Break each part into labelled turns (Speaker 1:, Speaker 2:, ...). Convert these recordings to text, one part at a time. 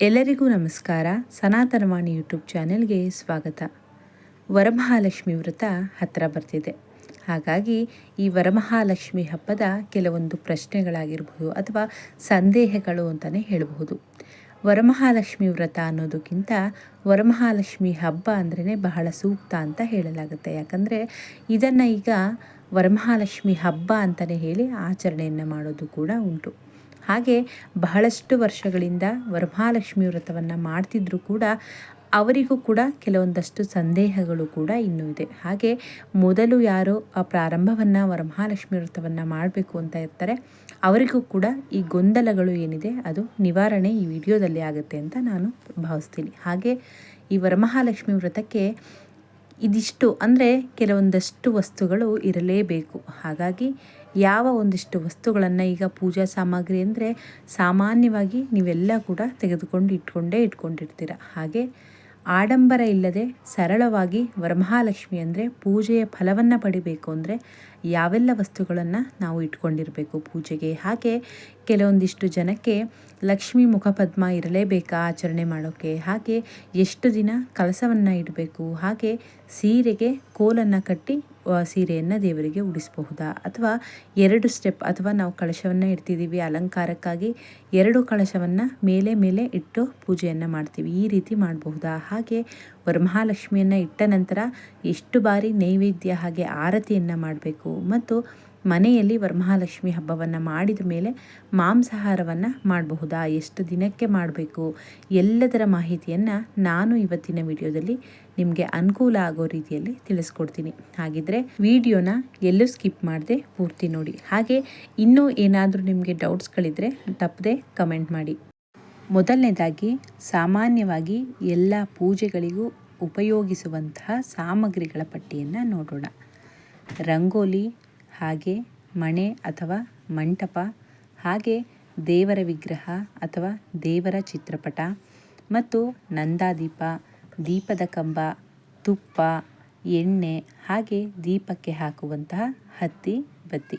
Speaker 1: ಎಲ್ಲರಿಗೂ ನಮಸ್ಕಾರ. ಸನಾತನವಾಣಿ ಯೂಟ್ಯೂಬ್ ಚಾನೆಲ್ಗೆ ಸ್ವಾಗತ. ವರಮಹಾಲಕ್ಷ್ಮಿ ವ್ರತ ಹತ್ತಿರ ಬರ್ತಿದೆ. ಹಾಗಾಗಿ ಈ ವರಮಹಾಲಕ್ಷ್ಮಿ ಹಬ್ಬದ ಕೆಲವೊಂದು ಪ್ರಶ್ನೆಗಳಾಗಿರಬಹುದು ಅಥವಾ ಸಂದೇಹಗಳು ಅಂತಲೇ ಹೇಳಬಹುದು. ವರಮಹಾಲಕ್ಷ್ಮಿ ವ್ರತ ಅನ್ನೋದಕ್ಕಿಂತ ವರಮಹಾಲಕ್ಷ್ಮಿ ಹಬ್ಬ ಅಂದ್ರೇ ಬಹಳ ಸೂಕ್ತ ಅಂತ ಹೇಳಲಾಗುತ್ತೆ. ಯಾಕಂದರೆ ಇದನ್ನು ಈಗ ವರಮಹಾಲಕ್ಷ್ಮಿ ಹಬ್ಬ ಅಂತಲೇ ಹೇಳಿ ಆಚರಣೆಯನ್ನು ಮಾಡೋದು ಕೂಡ ಉಂಟು. ಹಾಗೆ ಬಹಳಷ್ಟು ವರ್ಷಗಳಿಂದ ವರಮಹಾಲಕ್ಷ್ಮಿ ವ್ರತವನ್ನು ಮಾಡ್ತಿದ್ರು ಕೂಡ ಅವರಿಗೂ ಕೂಡ ಕೆಲವೊಂದಷ್ಟು ಸಂದೇಹಗಳು ಕೂಡ ಇನ್ನೂ ಇದೆ. ಹಾಗೆ ಮೊದಲು ಯಾರು ಆ ಪ್ರಾರಂಭವನ್ನು ವರಮಹಾಲಕ್ಷ್ಮಿ ವ್ರತವನ್ನು ಮಾಡಬೇಕು ಅಂತ ಇರ್ತಾರೆ, ಅವರಿಗೂ ಕೂಡ ಈ ಗೊಂದಲಗಳು ಏನಿದೆ ಅದು ನಿವಾರಣೆ ಈ ವಿಡಿಯೋದಲ್ಲಿ ಆಗುತ್ತೆ ಅಂತ ನಾನು ಭಾವಿಸ್ತೀನಿ. ಹಾಗೆ ಈ ವರಮಹಾಲಕ್ಷ್ಮಿ ವ್ರತಕ್ಕೆ ಇದಿಷ್ಟು ಅಂದರೆ ಕೆಲವೊಂದಷ್ಟು ವಸ್ತುಗಳು ಇರಲೇಬೇಕು. ಹಾಗಾಗಿ ಯಾವ ಒಂದಿಷ್ಟು ವಸ್ತುಗಳನ್ನು ಈಗ ಪೂಜಾ ಸಾಮಗ್ರಿ ಅಂದರೆ ಸಾಮಾನ್ಯವಾಗಿ ನೀವೆಲ್ಲ ಕೂಡ ತೆಗೆದುಕೊಂಡು ಇಟ್ಕೊಂಡೇ ಇಟ್ಕೊಂಡಿರ್ತೀರ. ಹಾಗೆ ಆಡಂಬರ ಇಲ್ಲದೆ ಸರಳವಾಗಿ ವರಮಹಾಲಕ್ಷ್ಮಿ ಅಂದರೆ ಪೂಜೆಯ ಫಲವನ್ನು ಪಡಿಬೇಕು ಅಂದರೆ ಯಾವೆಲ್ಲ ವಸ್ತುಗಳನ್ನು ನಾವು ಇಟ್ಕೊಂಡಿರಬೇಕು ಪೂಜೆಗೆ. ಹಾಗೆ ಕೆಲವೊಂದಿಷ್ಟು ಜನಕ್ಕೆ ಲಕ್ಷ್ಮಿ ಮುಖಪದ್ಮ ಇರಲೇಬೇಕಾ ಆಚರಣೆ ಮಾಡೋಕ್ಕೆ ಹಾಗೆ ಎಷ್ಟು ದಿನ ಕಲಸವನ್ನು ಇಡಬೇಕು. ಹಾಗೆ ಸೀರೆಗೆ ಕೋಲನ್ನು ಕಟ್ಟಿ ಸೀರೆಯನ್ನು ದೇವರಿಗೆ ಉಡಿಸಬಹುದಾ? ಅಥವಾ ಎರಡು ಸ್ಟೆಪ್ ಅಥವಾ ನಾವು ಕಳಶವನ್ನು ಇಡ್ತಿದ್ದೀವಿ ಅಲಂಕಾರಕ್ಕಾಗಿ ಎರಡು ಕಳಶವನ್ನು ಮೇಲೆ ಮೇಲೆ ಇಟ್ಟು ಪೂಜೆಯನ್ನು ಮಾಡ್ತೀವಿ. ಈ ರೀತಿ ಮಾಡಬಹುದಾ? ಹಾಗೆ ವರಮಹಾಲಕ್ಷ್ಮಿಯನ್ನು ಇಟ್ಟ ನಂತರ ಎಷ್ಟು ಬಾರಿ ನೈವೇದ್ಯ ಹಾಗೆ ಆರತಿಯನ್ನು ಮಾಡಬೇಕು? ಮತ್ತು ಮನೆಯಲ್ಲಿ ವರಮಹಾಲಕ್ಷ್ಮಿ ಹಬ್ಬವನ್ನು ಮಾಡಿದ ಮೇಲೆ ಮಾಂಸಾಹಾರವನ್ನು ಮಾಡಬಹುದಾ? ಎಷ್ಟು ದಿನಕ್ಕೆ ಮಾಡಬೇಕು? ಎಲ್ಲದರ ಮಾಹಿತಿಯನ್ನು ನಾನು ಇವತ್ತಿನ ವಿಡಿಯೋದಲ್ಲಿ ನಿಮಗೆ ಅನುಕೂಲ ಆಗೋ ರೀತಿಯಲ್ಲಿ ತಿಳಿಸ್ಕೊಡ್ತೀನಿ. ಹಾಗಿದ್ರೆ ವಿಡಿಯೋನ ಎಲ್ಲೂ ಸ್ಕಿಪ್ ಮಾಡದೆ ಪೂರ್ತಿ ನೋಡಿ. ಹಾಗೆ ಇನ್ನೂ ಏನಾದರೂ ನಿಮಗೆ ಡೌಟ್ಸ್ಗಳಿದ್ರೆ ತಪ್ಪದೆ ಕಮೆಂಟ್ ಮಾಡಿ. ಮೊದಲನೇದಾಗಿ, ಸಾಮಾನ್ಯವಾಗಿ ಎಲ್ಲ ಪೂಜೆಗಳಿಗೂ ಉಪಯೋಗಿಸುವಂತಹ ಸಾಮಗ್ರಿಗಳ ಪಟ್ಟಿಯನ್ನು ನೋಡೋಣ. ರಂಗೋಲಿ, ಹಾಗೆ ಮಣೆ ಅಥವಾ ಮಂಟಪ, ಹಾಗೆ ದೇವರ ವಿಗ್ರಹ ಅಥವಾ ದೇವರ ಚಿತ್ರಪಟ ಮತ್ತು ನಂದಾದೀಪ ದೀಪದ ಕಂಬ, ತುಪ್ಪ, ಎಣ್ಣೆ ಹಾಗೆ ದೀಪಕ್ಕೆ ಹಾಕುವಂತಹ ಹತ್ತಿ, ಬತ್ತಿ.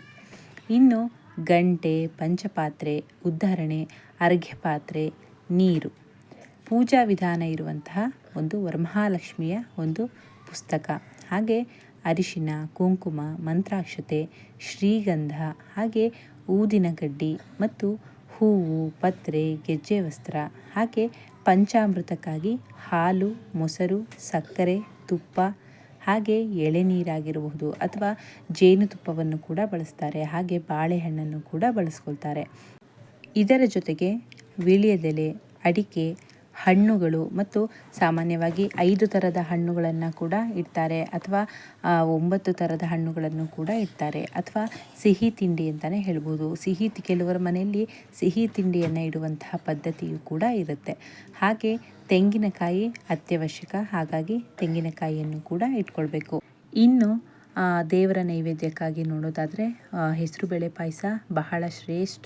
Speaker 1: ಇನ್ನು ಗಂಟೆ, ಪಂಚಪಾತ್ರೆ, ಉದ್ಧರಣೆ, ಅರ್ಘ್ಯ ಪಾತ್ರೆ, ನೀರು. ಪೂಜಾ ವಿಧಾನ ಇರುವಂತಹ ಒಂದು ವರಮಹಾಲಕ್ಷ್ಮಿಯ ಒಂದು ಪುಸ್ತಕ. ಹಾಗೆ ಅರಿಶಿನ, ಕುಂಕುಮ, ಮಂತ್ರಾಕ್ಷತೆ, ಶ್ರೀಗಂಧ ಹಾಗೆ ಊದಿನ ಗಡ್ಡಿ ಮತ್ತು ಹೂವು, ಪತ್ರೆ, ಗೆಜ್ಜೆ ವಸ್ತ್ರ ಹಾಗೆ ಪಂಚಾಮೃತಕ್ಕಾಗಿ ಹಾಲು, ಮೊಸರು, ಸಕ್ಕರೆ, ತುಪ್ಪ, ಹಾಗೆ ಎಳೆನೀರಾಗಿರಬಹುದು ಅಥವಾ ಜೇನುತುಪ್ಪವನ್ನು ಕೂಡ ಬಳಸ್ತಾರೆ. ಹಾಗೆ ಬಾಳೆಹಣ್ಣನ್ನು ಕೂಡ ಬಳಸ್ಕೊಳ್ತಾರೆ. ಇದರ ಜೊತೆಗೆ ವಿಳಿಯದೆಲೆ, ಅಡಿಕೆ ಹಣ್ಣುಗಳು ಮತ್ತು ಸಾಮಾನ್ಯವಾಗಿ ಐದು ಥರದ ಹಣ್ಣುಗಳನ್ನು ಕೂಡ ಇಡ್ತಾರೆ ಅಥವಾ ಒಂಬತ್ತು ಥರದ ಹಣ್ಣುಗಳನ್ನು ಕೂಡ ಇಡ್ತಾರೆ. ಅಥವಾ ಸಿಹಿ ತಿಂಡಿ ಅಂತಲೇ ಹೇಳ್ಬೋದು. ಸಿಹಿ ಕೆಲವರ ಮನೆಯಲ್ಲಿ ಸಿಹಿ ತಿಂಡಿಯನ್ನು ಇಡುವಂತಹ ಪದ್ಧತಿಯು ಕೂಡ ಇರುತ್ತೆ. ಹಾಗೆ ತೆಂಗಿನಕಾಯಿ ಅತ್ಯವಶ್ಯಕ, ಹಾಗಾಗಿ ತೆಂಗಿನಕಾಯಿಯನ್ನು ಕೂಡ ಇಟ್ಕೊಳ್ಬೇಕು. ಇನ್ನು ದೇವರ ನೈವೇದ್ಯಕ್ಕಾಗಿ ನೋಡೋದಾದರೆ ಹೆಸರುಬೇಳೆ ಪಾಯಸ ಬಹಳ ಶ್ರೇಷ್ಠ.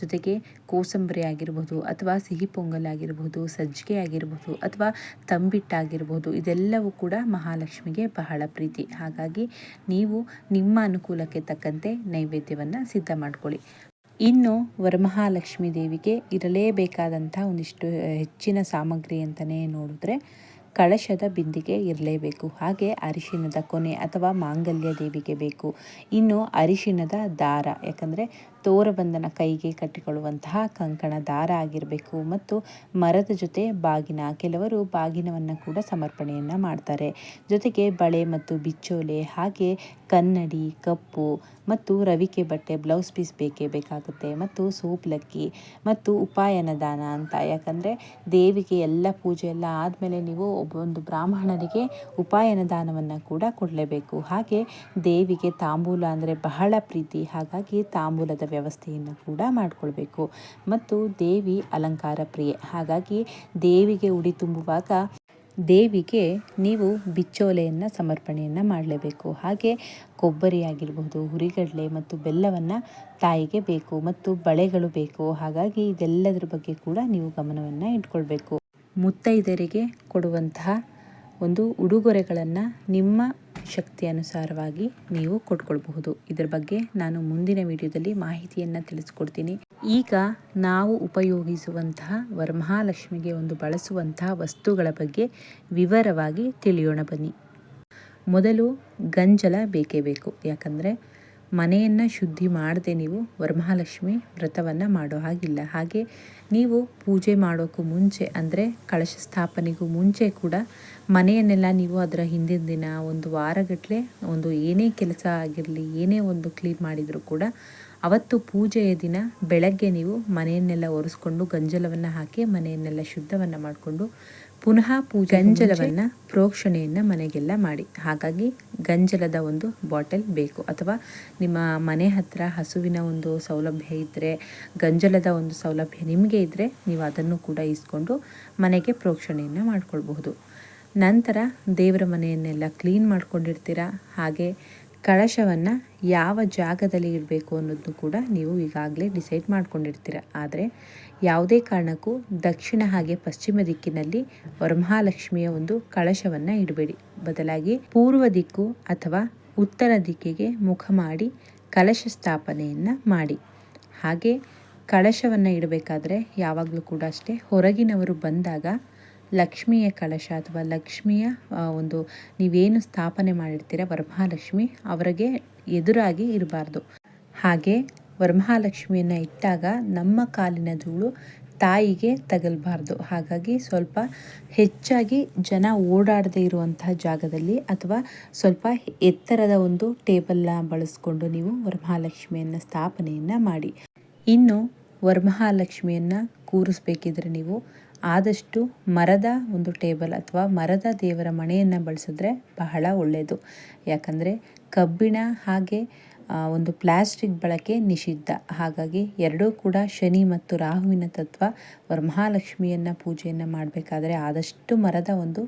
Speaker 1: ಜೊತೆಗೆ ಕೋಸಂಬರಿ ಆಗಿರ್ಬೋದು ಅಥವಾ ಸಿಹಿ ಪೊಂಗಲ್ ಆಗಿರ್ಬೋದು, ಸಜ್ಜಿಗೆ ಆಗಿರ್ಬೋದು ಅಥವಾ ತಂಬಿಟ್ಟಾಗಿರ್ಬೋದು ಇದೆಲ್ಲವೂ ಕೂಡ ಮಹಾಲಕ್ಷ್ಮಿಗೆ ಬಹಳ ಪ್ರೀತಿ. ಹಾಗಾಗಿ ನೀವು ನಿಮ್ಮ ಅನುಕೂಲಕ್ಕೆ ತಕ್ಕಂತೆ ನೈವೇದ್ಯವನ್ನು ಸಿದ್ಧ ಮಾಡ್ಕೊಳ್ಳಿ. ಇನ್ನು ವರಮಹಾಲಕ್ಷ್ಮಿ ದೇವಿಗೆ ಇರಲೇಬೇಕಾದಂಥ ಒಂದಿಷ್ಟು ಹೆಚ್ಚಿನ ಸಾಮಗ್ರಿ ಅಂತಲೇ ನೋಡಿದ್ರೆ ಕಳಶದ ಬಿಂದಿಗೆ ಇರಲೇಬೇಕು. ಹಾಗೆ ಅರಿಶಿಣದ ಕೊನೆ ಅಥವಾ ಮಾಂಗಲ್ಯ ದೇವಿಗೆ ಬೇಕು. ಇನ್ನು ಅರಿಶಿಣದ ದಾರ ಯಾಕಂದರೆ ತೋರಬಂಧನ ಕೈಗೆ ಕಟ್ಟಿಕೊಳ್ಳುವಂತಹ ಕಂಕಣ ದಾರ ಆಗಿರಬೇಕು ಮತ್ತು ಮರದ ಜೊತೆ ಬಾಗಿನ, ಕೆಲವರು ಬಾಗಿನವನ್ನು ಕೂಡ ಸಮರ್ಪಣೆಯನ್ನು ಮಾಡ್ತಾರೆ. ಜೊತೆಗೆ ಬಳೆ ಮತ್ತು ಬಿಚ್ಚೋಲೆ, ಹಾಗೆ ಕನ್ನಡಿ, ಕಪ್ಪು ಮತ್ತು ರವಿಕೆ ಬಟ್ಟೆ, ಬ್ಲೌಸ್ ಪೀಸ್ ಬೇಕೇ ಬೇಕಾಗುತ್ತೆ ಮತ್ತು ಸೋಪ್ಲಕ್ಕಿ ಮತ್ತು ಉಪಾಯನ ದಾನ ಅಂತ. ಯಾಕಂದರೆ ದೇವಿಗೆ ಎಲ್ಲ ಪೂಜೆ ಎಲ್ಲ ಆದಮೇಲೆ ನೀವು ಒಬ್ಬೊಂದು ಬ್ರಾಹ್ಮಣರಿಗೆ ಉಪಾಯನ ದಾನವನ್ನು ಕೂಡ ಕೊಡಲೇಬೇಕು. ಹಾಗೆ ದೇವಿಗೆ ತಾಂಬೂಲ ಅಂದರೆ ಬಹಳ ಪ್ರೀತಿ. ಹಾಗಾಗಿ ತಾಂಬೂಲದ ವ್ಯವಸ್ಥೆಯನ್ನು ಕೂಡ ಮಾಡಿಕೊಳ್ಬೇಕು. ಮತ್ತು ದೇವಿ ಅಲಂಕಾರ ಪ್ರಿಯೆ. ಹಾಗಾಗಿ ದೇವಿಗೆ ಉಡಿ ತುಂಬುವಾಗ ದೇವಿಗೆ ನೀವು ಬಿಚ್ಚೋಲೆಯನ್ನು, ಸಮರ್ಪಣೆಯನ್ನು ಮಾಡಲೇಬೇಕು. ಹಾಗೆ ಕೊಬ್ಬರಿ ಆಗಿರಬಹುದು ಹುರಿಗಡಲೆ ಮತ್ತು ಬೆಲ್ಲವನ್ನು ತಾಯಿಗೆ ಬೇಕು ಮತ್ತು ಬಳೆಗಳು ಬೇಕು. ಹಾಗಾಗಿ ಇದೆಲ್ಲದರ ಬಗ್ಗೆ ಕೂಡ ನೀವು ಗಮನವನ್ನು ಇಟ್ಕೊಳ್ಬೇಕು. ಮುತ್ತೈದರಿಗೆ ಕೊಡುವಂತಹ ಒಂದು ಉಡುಗೊರೆಗಳನ್ನು ನಿಮ್ಮ ಶಕ್ತಿ ಅನುಸಾರವಾಗಿ ನೀವು ಕೊಟ್ಕೊಳ್ಬಹುದು. ಇದರ ಬಗ್ಗೆ ನಾನು ಮುಂದಿನ ವಿಡಿಯೋದಲ್ಲಿ ಮಾಹಿತಿಯನ್ನು ತಿಳಿಸ್ಕೊಡ್ತೀನಿ. ಈಗ ನಾವು ಉಪಯೋಗಿಸುವಂತಹ ವರಮಹಾಲಕ್ಷ್ಮಿಗೆ ಒಂದು ಬಳಸುವಂತಹ ವಸ್ತುಗಳ ಬಗ್ಗೆ ವಿವರವಾಗಿ ತಿಳಿಯೋಣ ಬನ್ನಿ. ಮೊದಲು ಗಂಜಲ ಬೇಕೇ ಬೇಕು. ಯಾಕಂದರೆ ಮನೆಯನ್ನು ಶುದ್ಧಿ ಮಾಡದೆ ನೀವು ವರಮಹಾಲಕ್ಷ್ಮಿ ವ್ರತವನ್ನು ಮಾಡೋ ಹಾಗಿಲ್ಲ. ಹಾಗೆ ನೀವು ಪೂಜೆ ಮಾಡೋಕ್ಕೂ ಮುಂಚೆ ಅಂದರೆ ಕಳಶ ಸ್ಥಾಪನೆಗೂ ಮುಂಚೆ ಕೂಡ ಮನೆಯನ್ನೆಲ್ಲ ನೀವು ಅದರ ಹಿಂದಿನ ದಿನ ಒಂದು ವಾರಗಟ್ಟಲೆ ಒಂದು ಏನೇ ಕೆಲಸ ಆಗಿರಲಿ, ಏನೇ ಒಂದು ಕ್ಲೀನ್ ಮಾಡಿದರೂ ಕೂಡ ಅವತ್ತು ಪೂಜೆಯ ದಿನ ಬೆಳಗ್ಗೆ ನೀವು ಮನೆಯನ್ನೆಲ್ಲ ಒರೆಸ್ಕೊಂಡು ಗಂಜಲವನ್ನು ಹಾಕಿ ಮನೆಯನ್ನೆಲ್ಲ ಶುದ್ಧವನ್ನು ಮಾಡಿಕೊಂಡು ಪುನಃ ಪೂಜೆ ಗಂಜಲವನ್ನು ಪ್ರೋಕ್ಷಣೆಯನ್ನು ಮನೆಗೆಲ್ಲ ಮಾಡಿ. ಹಾಗಾಗಿ ಗಂಜಲದ ಒಂದು ಬಾಟಲ್ ಬೇಕು. ಅಥವಾ ನಿಮ್ಮ ಮನೆ ಹತ್ತಿರ ಹಸುವಿನ ಒಂದು ಸೌಲಭ್ಯ ಇದ್ದರೆ ಗಂಜಲದ ಒಂದು ಸೌಲಭ್ಯ ನಿಮಗೆ ಇದ್ದರೆ ನೀವು ಅದನ್ನು ಕೂಡ ಇಸ್ಕೊಂಡು ಮನೆಗೆ ಪ್ರೋಕ್ಷಣೆಯನ್ನು ಮಾಡಿಕೊಳ್ಬಹುದು. ನಂತರ ದೇವರ ಮನೆಯನ್ನೆಲ್ಲ ಕ್ಲೀನ್ ಮಾಡ್ಕೊಂಡಿರ್ತೀರ? ಹಾಗೆ ಕಳಶವನ್ನು ಯಾವ ಜಾಗದಲ್ಲಿ ಇಡಬೇಕು ಅನ್ನೋದನ್ನು ಕೂಡ ನೀವು ಈಗಾಗಲೇ ಡಿಸೈಡ್ ಮಾಡ್ಕೊಂಡಿರ್ತೀರ. ಆದರೆ ಯಾವುದೇ ಕಾರಣಕ್ಕೂ ದಕ್ಷಿಣ ಹಾಗೆ ಪಶ್ಚಿಮ ದಿಕ್ಕಿನಲ್ಲಿ ವರಮಹಾಲಕ್ಷ್ಮಿಯ ಒಂದು ಕಳಶವನ್ನು ಇಡಬೇಡಿ. ಬದಲಾಗಿ ಪೂರ್ವ ದಿಕ್ಕು ಅಥವಾ ಉತ್ತರ ದಿಕ್ಕಿಗೆ ಮುಖ ಮಾಡಿ ಕಲಶ ಸ್ಥಾಪನೆಯನ್ನು ಮಾಡಿ. ಹಾಗೆ ಕಳಶವನ್ನು ಇಡಬೇಕಾದ್ರೆ ಯಾವಾಗಲೂ ಕೂಡ ಅಷ್ಟೇ ಹೊರಗಿನವರು ಬಂದಾಗ ಲಕ್ಷ್ಮಿಯ ಕಳಶ ಅಥವಾ ಲಕ್ಷ್ಮಿಯ ಒಂದು ನೀವೇನು ಸ್ಥಾಪನೆ ಮಾಡಿರ್ತೀರ ವರಮಹಾಲಕ್ಷ್ಮಿ ಅವರಿಗೆ ಎದುರಾಗಿ ಇರಬಾರ್ದು. ಹಾಗೆ ವರಮಹಾಲಕ್ಷ್ಮಿಯನ್ನು ಇಟ್ಟಾಗ ನಮ್ಮ ಕಾಲಿನ ಧೂಳು ತಾಯಿಗೆ ತಗಲಬಾರ್ದು. ಹಾಗಾಗಿ ಸ್ವಲ್ಪ ಹೆಚ್ಚಾಗಿ ಜನ ಓಡಾಡದೇ ಇರುವಂತಹ ಜಾಗದಲ್ಲಿ ಅಥವಾ ಸ್ವಲ್ಪ ಎತ್ತರದ ಒಂದು ಟೇಬಲ್ನ ಬಳಸ್ಕೊಂಡು ನೀವು ವರಮಹಾಲಕ್ಷ್ಮಿಯನ್ನು ಸ್ಥಾಪನೆಯನ್ನು ಮಾಡಿ. ಇನ್ನು ವರಮಹಾಲಕ್ಷ್ಮಿಯನ್ನು ಕೂರಿಸ್ಬೇಕಿದ್ರೆ ನೀವು ಆದಷ್ಟು ಮರದ ಒಂದು ಟೇಬಲ್ ಅಥವಾ ಮರದ ದೇವರ ಮಣೆಯನ್ನು ಬಳಸಿದ್ರೆ ಬಹಳ ಒಳ್ಳೆಯದು ಯಾಕಂದರೆ ಕಬ್ಬಿಣ ಹಾಗೆ ಒಂದು ಪ್ಲಾಸ್ಟಿಕ್ ಬಳಕೆ ನಿಷಿದ್ಧ. ಹಾಗಾಗಿ ಎರಡೂ ಕೂಡ ಶನಿ ಮತ್ತು ರಾಹುವಿನ ತತ್ವ ವರಮಹಾಲಕ್ಷ್ಮಿಯನ್ನು ಪೂಜೆಯನ್ನು ಮಾಡಬೇಕಾದ್ರೆ ಆದಷ್ಟು ಮರದ ಒಂದು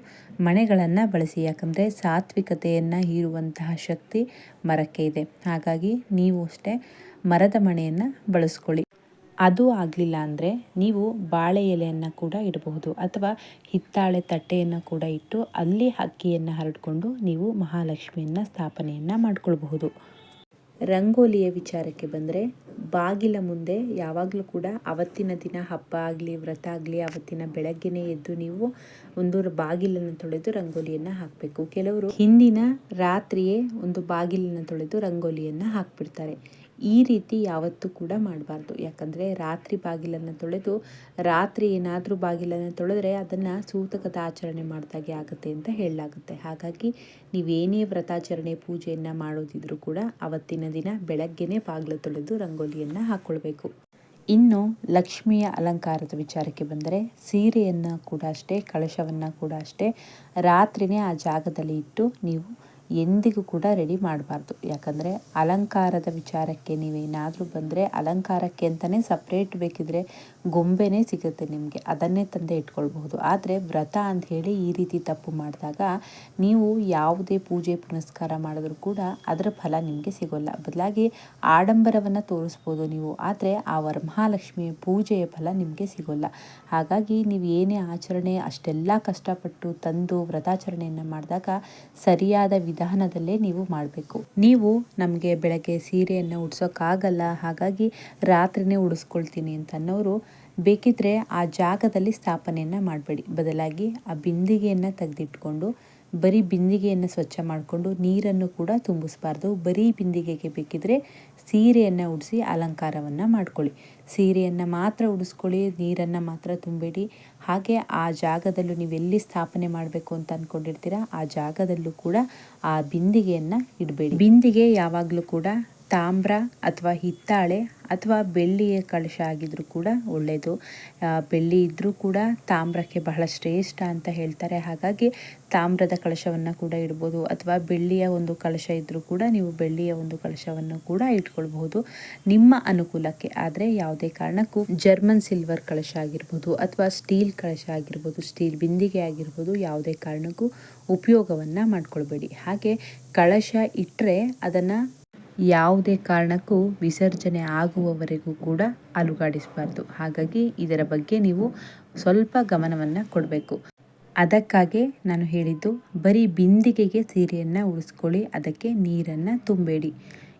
Speaker 1: ಮಣೆಗಳನ್ನು ಬಳಸಿ. ಯಾಕಂದರೆ ಸಾತ್ವಿಕತೆಯನ್ನು ಹೀರುವಂತಹ ಶಕ್ತಿ ಮರಕ್ಕೆ ಇದೆ. ಹಾಗಾಗಿ ನೀವು ಅಷ್ಟೇ ಮರದ ಮಣೆಯನ್ನು ಬಳಸ್ಕೊಳ್ಳಿ. ಅದು ಆಗಲಿಲ್ಲ ಅಂದರೆ ನೀವು ಬಾಳೆ ಎಲೆಯನ್ನು ಕೂಡ ಇಡಬಹುದು ಅಥವಾ ಹಿತ್ತಾಳೆ ತಟ್ಟೆಯನ್ನು ಕೂಡ ಇಟ್ಟು ಅಲ್ಲಿ ಅಕ್ಕಿಯನ್ನು ಹರಡಿಕೊಂಡು ನೀವು ಮಹಾಲಕ್ಷ್ಮಿಯನ್ನು ಸ್ಥಾಪನೆಯನ್ನು ಮಾಡಿಕೊಳ್ಬಹುದು. ರಂಗೋಲಿಯ ವಿಚಾರಕ್ಕೆ ಬಂದರೆ, ಬಾಗಿಲ ಮುಂದೆ ಯಾವಾಗಲೂ ಕೂಡ ಅವತ್ತಿನ ದಿನ ಹಬ್ಬ ಆಗಲಿ, ವ್ರತ ಆಗಲಿ, ಅವತ್ತಿನ ಬೆಳಗ್ಗೆನೇ ಎದ್ದು ನೀವು ಒಂದು ಬಾಗಿಲನ್ನು ತೊಳೆದು ರಂಗೋಲಿಯನ್ನು ಹಾಕಬೇಕು. ಕೆಲವರು ಹಿಂದಿನ ರಾತ್ರಿಯೇ ಒಂದು ಬಾಗಿಲನ್ನು ತೊಳೆದು ರಂಗೋಲಿಯನ್ನು ಹಾಕ್ಬಿಡ್ತಾರೆ. ಈ ರೀತಿ ಯಾವತ್ತೂ ಕೂಡ ಮಾಡಬಾರ್ದು. ಯಾಕಂದರೆ ರಾತ್ರಿ ಬಾಗಿಲನ್ನು ತೊಳೆದು ರಾತ್ರಿ ಏನಾದರೂ ಬಾಗಿಲನ್ನು ತೊಳೆದ್ರೆ ಅದನ್ನು ಸೂತಕದ ಆಚರಣೆ ಮಾಡಿದಾಗೆ ಆಗುತ್ತೆ ಅಂತ ಹೇಳಲಾಗುತ್ತೆ. ಹಾಗಾಗಿ ನೀವೇನೇ ವ್ರತಾಚರಣೆ ಪೂಜೆಯನ್ನು ಮಾಡೋದಿದ್ರೂ ಕೂಡ ಅವತ್ತಿನ ದಿನ ಬೆಳಗ್ಗೆನೇ ಬಾಗಿಲು ತೊಳೆದು ರಂಗೋಲಿಯನ್ನು ಹಾಕ್ಕೊಳ್ಬೇಕು ಇನ್ನು ಲಕ್ಷ್ಮಿಯ ಅಲಂಕಾರದ ವಿಚಾರಕ್ಕೆ ಬಂದರೆ ಸೀರೆಯನ್ನು ಕೂಡ ಅಷ್ಟೇ, ಕಳಶವನ್ನು ಕೂಡ ಅಷ್ಟೇ ರಾತ್ರಿನೇ ಆ ಜಾಗದಲ್ಲಿ ಇಟ್ಟು ನೀವು ಎಂದಿಗೂ ಕೂಡ ರೆಡಿ ಮಾಡಬಾರ್ದು. ಯಾಕಂದರೆ ಅಲಂಕಾರದ ವಿಚಾರಕ್ಕೆ ನೀವೇನಾದರೂ ಬಂದರೆ ಅಲಂಕಾರಕ್ಕೆ ಅಂತಲೇ ಸಪ್ರೇಟ್ ಬೇಕಿದ್ರೆ ಗೊಂಬೆನೇ ಸಿಗುತ್ತೆ ನಿಮಗೆ. ಅದನ್ನೇ ತಂದೆ ಇಟ್ಕೊಳ್ಬಹುದು. ಆದರೆ ವ್ರತ ಅಂತ ಹೇಳಿ ಈ ರೀತಿ ತಪ್ಪು ಮಾಡಿದಾಗ ನೀವು ಯಾವುದೇ ಪೂಜೆ ಪುನಸ್ಕಾರ ಮಾಡಿದ್ರೂ ಕೂಡ ಅದರ ಫಲ ನಿಮಗೆ ಸಿಗೋಲ್ಲ. ಬದಲಾಗಿ ಆಡಂಬರವನ್ನು ತೋರಿಸ್ಬೋದು ನೀವು. ಆದರೆ ಆ ವರಮಹಾಲಕ್ಷ್ಮಿಯ ಪೂಜೆಯ ಫಲ ನಿಮಗೆ ಸಿಗೋಲ್ಲ. ಹಾಗಾಗಿ ನೀವು ಏನೇ ಆಚರಣೆ ಅಷ್ಟೆಲ್ಲ ಕಷ್ಟಪಟ್ಟು ತಂದು ವ್ರತಾಚರಣೆಯನ್ನು ಮಾಡಿದಾಗ ಸರಿಯಾದ ವಿಧ ವಿಧಾನದಲ್ಲೇ ನೀವು ಮಾಡಬೇಕು. ನೀವು ನಮಗೆ ಬೆಳಗ್ಗೆ ಸೀರೆಯನ್ನು ಉಡ್ಸೋಕ್ಕಾಗಲ್ಲ, ಹಾಗಾಗಿ ರಾತ್ರಿನೇ ಉಡಿಸ್ಕೊಳ್ತೀನಿ ಅಂತ ಅನ್ನೋರು ಬೇಕಿದ್ರೆ ಆ ಜಾಗದಲ್ಲಿ ಸ್ಥಾಪನೆಯನ್ನು ಮಾಡಬೇಡಿ. ಬದಲಾಗಿ ಆ ಬಿಂದಿಗೆಯನ್ನು ತೆಗೆದಿಟ್ಕೊಂಡು, ಬರೀ ಬಿಂದಿಗೆಯನ್ನು ಸ್ವಚ್ಛ ಮಾಡಿಕೊಂಡು ನೀರನ್ನು ಕೂಡ ತುಂಬಿಸಬಾರ್ದು. ಬರೀ ಬಿಂದಿಗೆಗೆ ಬೇಕಿದ್ರೆ ಸೀರೆಯನ್ನು ಉಡಿಸಿ ಅಲಂಕಾರವನ್ನು ಮಾಡ್ಕೊಳ್ಳಿ. ಸೀರೆಯನ್ನು ಮಾತ್ರ ಉಡಿಸ್ಕೊಳ್ಳಿ, ನೀರನ್ನು ಮಾತ್ರ ತುಂಬಬೇಡಿ ಹಾಗೆ ಆ ಜಾಗದಲ್ಲೂ ನೀವು ಎಲ್ಲಿ ಸ್ಥಾಪನೆ ಮಾಡಬೇಕು ಅಂತ ಅಂದ್ಕೊಂಡಿರ್ತೀರ ಆ ಜಾಗದಲ್ಲೂ ಕೂಡ ಆ ಬಿಂದಿಗೆಯನ್ನು ಇಡಬೇಡಿ. ಬಿಂದಿಗೆ ಯಾವಾಗಲೂ ಕೂಡ ತಾಮ್ರ ಅಥವಾ ಹಿತ್ತಾಳೆ ಅಥವಾ ಬೆಳ್ಳಿಯ ಕಳಶ ಆಗಿದ್ದರೂ ಕೂಡ ಒಳ್ಳೆಯದು ಬೆಳ್ಳಿ ಇದ್ದರೂ ಕೂಡ ತಾಮ್ರಕ್ಕೆ ಬಹಳ ಶ್ರೇಷ್ಠ ಅಂತ ಹೇಳ್ತಾರೆ. ಹಾಗಾಗಿ ತಾಮ್ರದ ಕಳಶವನ್ನು ಕೂಡ ಇಡ್ಬೋದು. ಅಥವಾ ಬೆಳ್ಳಿಯ ಒಂದು ಕಳಶ ಇದ್ದರೂ ಕೂಡ ನೀವು ಬೆಳ್ಳಿಯ ಒಂದು ಕಳಶವನ್ನು ಕೂಡ ಇಟ್ಕೊಳ್ಬಹುದು. ನಿಮ್ಮ ಅನುಕೂಲಕ್ಕೆ ಆದರೆ ಯಾವುದೇ ಕಾರಣಕ್ಕೂ ಜರ್ಮನ್ ಸಿಲ್ವರ್ ಕಳಶ ಆಗಿರ್ಬೋದು ಅಥವಾ ಸ್ಟೀಲ್ ಕಳಶ ಆಗಿರ್ಬೋದು, ಸ್ಟೀಲ್ ಬಿಂದಿಗೆ ಆಗಿರ್ಬೋದು ಯಾವುದೇ ಕಾರಣಕ್ಕೂ ಉಪಯೋಗವನ್ನು ಮಾಡ್ಕೊಳ್ಬೇಡಿ. ಹಾಗೆ ಕಳಶ ಇಟ್ಟರೆ ಅದನ್ನು ಯಾವುದೇ ಕಾರಣಕ್ಕೂ ವಿಸರ್ಜನೆ ಆಗುವವರೆಗೂ ಕೂಡ ಅಲುಗಾಡಿಸಬಾರ್ದು. ಹಾಗಾಗಿ ಇದರ ಬಗ್ಗೆ ನೀವು ಸ್ವಲ್ಪ ಗಮನವನ್ನು ಕೊಡಬೇಕು. ಅದಕ್ಕಾಗಿ ನಾನು ಹೇಳಿದ್ದು, ಬರೀ ಬಿಂದಿಗೆಗೆ ಸೀರೆಯನ್ನು ಉಳಿಸ್ಕೊಳ್ಳಿ ಅದಕ್ಕೆ ನೀರನ್ನು ತುಂಬಬೇಡಿ.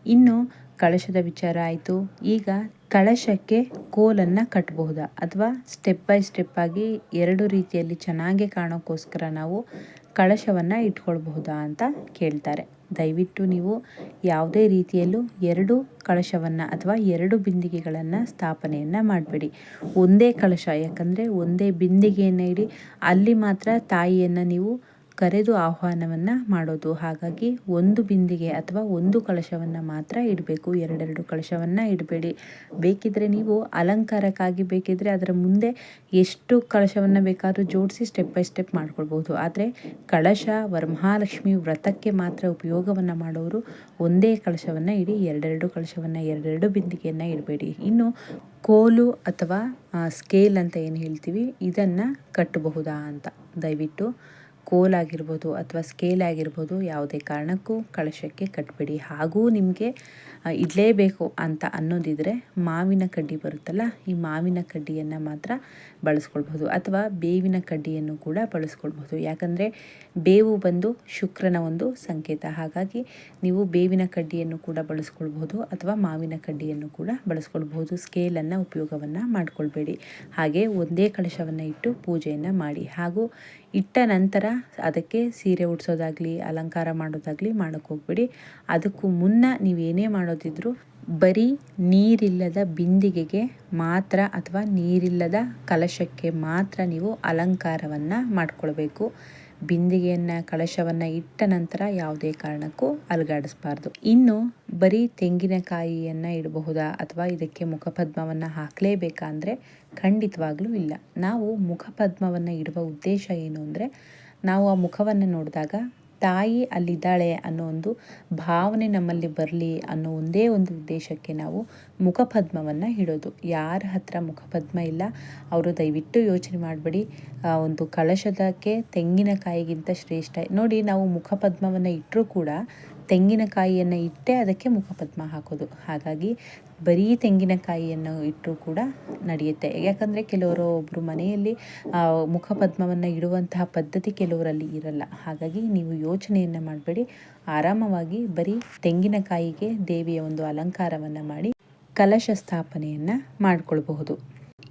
Speaker 1: ಇನ್ನು ಕಳಶದ ವಿಚಾರ ಆಯಿತು. ಈಗ ಕಳಶಕ್ಕೆ ಕೋಲನ್ನು ಕಟ್ಟಬಹುದಾ ಅಥವಾ ಸ್ಟೆಪ್ ಬೈ ಸ್ಟೆಪ್ ಆಗಿ ಎರಡು ರೀತಿಯಲ್ಲಿ ಚೆನ್ನಾಗಿ ಕಾಣೋಕ್ಕೋಸ್ಕರ ನಾವು ಕಳಶವನ್ನು ಇಟ್ಕೊಳ್ಬಹುದಾ ಅಂತ ಕೇಳ್ತಾರೆ. ದಯವಿಟ್ಟು ನೀವು ಯಾವುದೇ ರೀತಿಯಲ್ಲೂ ಎರಡು ಕಳಶವನ್ನು ಅಥವಾ ಎರಡು ಬಿಂದಿಗೆಗಳನ್ನು ಸ್ಥಾಪನೆಯನ್ನು ಮಾಡಬೇಡಿ. ಒಂದೇ ಕಳಶ, ಯಾಕಂದರೆ ಒಂದೇ ಬಿಂದಿಗೆಯನ್ನು ಇಡಿ, ಅಲ್ಲಿ ಮಾತ್ರ ತಾಯಿಯನ್ನು ನೀವು ಕರೆದು ಆಹ್ವಾನವನ್ನು ಮಾಡೋದು. ಹಾಗಾಗಿ ಒಂದು ಬಿಂದಿಗೆ ಅಥವಾ ಒಂದು ಕಳಶವನ್ನು ಮಾತ್ರ ಇಡಬೇಕು. ಎರಡೆರಡು ಕಳಶವನ್ನು ಇಡಬೇಡಿ. ಬೇಕಿದ್ದರೆ ನೀವು ಅಲಂಕಾರಕ್ಕಾಗಿ ಬೇಕಿದ್ದರೆ ಅದರ ಮುಂದೆ ಎಷ್ಟು ಕಳಶವನ್ನು ಬೇಕಾದರೂ ಜೋಡಿಸಿ ಸ್ಟೆಪ್ ಬೈ ಸ್ಟೆಪ್ ಮಾಡ್ಕೊಳ್ಬೋದು ಆದರೆ ಕಳಶ, ವರಮಹಾಲಕ್ಷ್ಮಿ ವ್ರತಕ್ಕೆ ಮಾತ್ರ ಉಪಯೋಗವನ್ನು ಮಾಡೋರು ಒಂದೇ ಕಳಶವನ್ನು ಇಡಿ, ಎರಡೆರಡು ಕಳಶವನ್ನು ಎರಡೆರಡು ಬಿಂದಿಗೆಯನ್ನು ಇಡಬೇಡಿ. ಇನ್ನು ಕೋಲು ಅಥವಾ ಸ್ಕೇಲ್ ಅಂತ ಏನು ಹೇಳ್ತೀವಿ? ಇದನ್ನು ಕಟ್ಟಬಹುದಾ ಅಂತ. ದಯವಿಟ್ಟು ಕೋಲ್ ಆಗಿರ್ಬೋದು ಅಥವಾ ಸ್ಕೇಲ್ ಆಗಿರ್ಬೋದು ಯಾವುದೇ ಕಾರಣಕ್ಕೂ ಕಳಶಕ್ಕೆ ಕಟ್ಟಬೇಡಿ ಹಾಗೂ ನಿಮಗೆ ಇಡಲೇಬೇಕು ಅಂತ ಅನ್ನೋದಿದ್ರೆ ಮಾವಿನ ಕಡ್ಡಿ ಬರುತ್ತಲ್ಲ, ಈ ಮಾವಿನ ಕಡ್ಡಿಯನ್ನು ಮಾತ್ರ ಬಳಸ್ಕೊಳ್ಬೋದು ಅಥವಾ ಬೇವಿನ ಕಡ್ಡಿಯನ್ನು ಕೂಡ ಬಳಸ್ಕೊಳ್ಬೋದು ಯಾಕಂದರೆ ಬೇವು ಬಂದು ಶುಕ್ರನ ಒಂದು ಸಂಕೇತ. ಹಾಗಾಗಿ ನೀವು ಬೇವಿನ ಕಡ್ಡಿಯನ್ನು ಕೂಡ ಬಳಸ್ಕೊಳ್ಬೋದು ಅಥವಾ ಮಾವಿನ ಕಡ್ಡಿಯನ್ನು ಕೂಡ ಬಳಸ್ಕೊಳ್ಬೋದು ಸ್ಕೇಲನ್ನು ಉಪಯೋಗವನ್ನು ಮಾಡಿಕೊಳ್ಬೇಡಿ. ಹಾಗೆ ಒಂದೇ ಕಳಶವನ್ನು ಇಟ್ಟು ಪೂಜೆಯನ್ನು ಮಾಡಿ. ಹಾಗೂ ಇಟ್ಟ ನಂತರ ಅದಕ್ಕೆ ಸೀರೆ ಉಡಿಸೋದಾಗಲಿ, ಅಲಂಕಾರ ಮಾಡೋದಾಗಲಿ ಮಾಡೋಕ್ಕೆ ಹೋಗ್ಬೇಡಿ. ಅದಕ್ಕೂ ಮುನ್ನ ನೀವೇನೇ ಮಾಡೋದಿದ್ರು ಬರೀ ನೀರಿಲ್ಲದ ಬಿಂದಿಗೆಗೆ ಮಾತ್ರ ಅಥವಾ ನೀರಿಲ್ಲದ ಕಲಶಕ್ಕೆ ಮಾತ್ರ ನೀವು ಅಲಂಕಾರವನ್ನು ಮಾಡಿಕೊಳ್ಬೇಕು. ಬಿಂದಿಗೆಯನ್ನು ಕಳಶವನ್ನು ಇಟ್ಟ ನಂತರ ಯಾವುದೇ ಕಾರಣಕ್ಕೂ ಅಲುಗಾಡಿಸ್ಬಾರ್ದು. ಇನ್ನು ಬರೀ ತೆಂಗಿನಕಾಯಿಯನ್ನು ಇಡಬಹುದಾ ಅಥವಾ ಇದಕ್ಕೆ ಮುಖಪದ್ಮವನ್ನು ಹಾಕಲೇಬೇಕಾ ಖಂಡಿತವಾಗಲೂ ಖಂಡಿತವಾಗ್ಲೂ ಇಲ್ಲ. ನಾವು ಮುಖಪದ್ಮವನ್ನು ಇಡುವ ಉದ್ದೇಶ ಏನು ಅಂದರೆ, ನಾವು ಆ ಮುಖವನ್ನು ನೋಡಿದಾಗ ತಾಯಿ ಅಲ್ಲಿದ್ದಾಳೆ ಅನ್ನೋ ಒಂದು ಭಾವನೆ ನಮ್ಮಲ್ಲಿ ಬರಲಿ ಅನ್ನೋ ಒಂದೇ ಒಂದು ಉದ್ದೇಶಕ್ಕೆ ನಾವು ಮುಖಪದ್ಮವನ್ನು ಇಡೋದು ಯಾರ ಹತ್ರ ಮುಖಪದ್ಮ ಇಲ್ಲ, ಅವರು ದಯವಿಟ್ಟು ಯೋಚನೆ ಮಾಡಬೇಡಿ. ಒಂದು ಕಳಶದಕ್ಕೆ ತೆಂಗಿನಕಾಯಿಗಿಂತ ಶ್ರೇಷ್ಠ. ನೋಡಿ, ನಾವು ಮುಖಪದ್ಮವನ್ನು ಇಟ್ಟರೂ ಕೂಡ ತೆಂಗಿನಕಾಯಿಯನ್ನು ಇಟ್ಟೇ ಅದಕ್ಕೆ ಮುಖಪದ್ಮ ಹಾಕೋದು. ಹಾಗಾಗಿ ಬರೀ ತೆಂಗಿನಕಾಯಿಯನ್ನು ಇಟ್ಟರೂ ಕೂಡ ನಡೆಯುತ್ತೆ. ಯಾಕಂದರೆ ಕೆಲವರು ಒಬ್ಬರು ಮನೆಯಲ್ಲಿ ಮುಖಪದ್ಮವನ್ನು ಇಡುವಂತಹ ಪದ್ಧತಿ ಕೆಲವರಲ್ಲಿ ಇರಲ್ಲ. ಹಾಗಾಗಿ ನೀವು ಯೋಚನೆಯನ್ನು ಮಾಡಬೇಡಿ. ಆರಾಮವಾಗಿ ಬರೀ ತೆಂಗಿನಕಾಯಿಗೆ ದೇವಿಯ ಒಂದು ಅಲಂಕಾರವನ್ನು ಮಾಡಿ ಕಲಶ ಸ್ಥಾಪನೆಯನ್ನು ಮಾಡಿಕೊಳ್ಬಹುದು.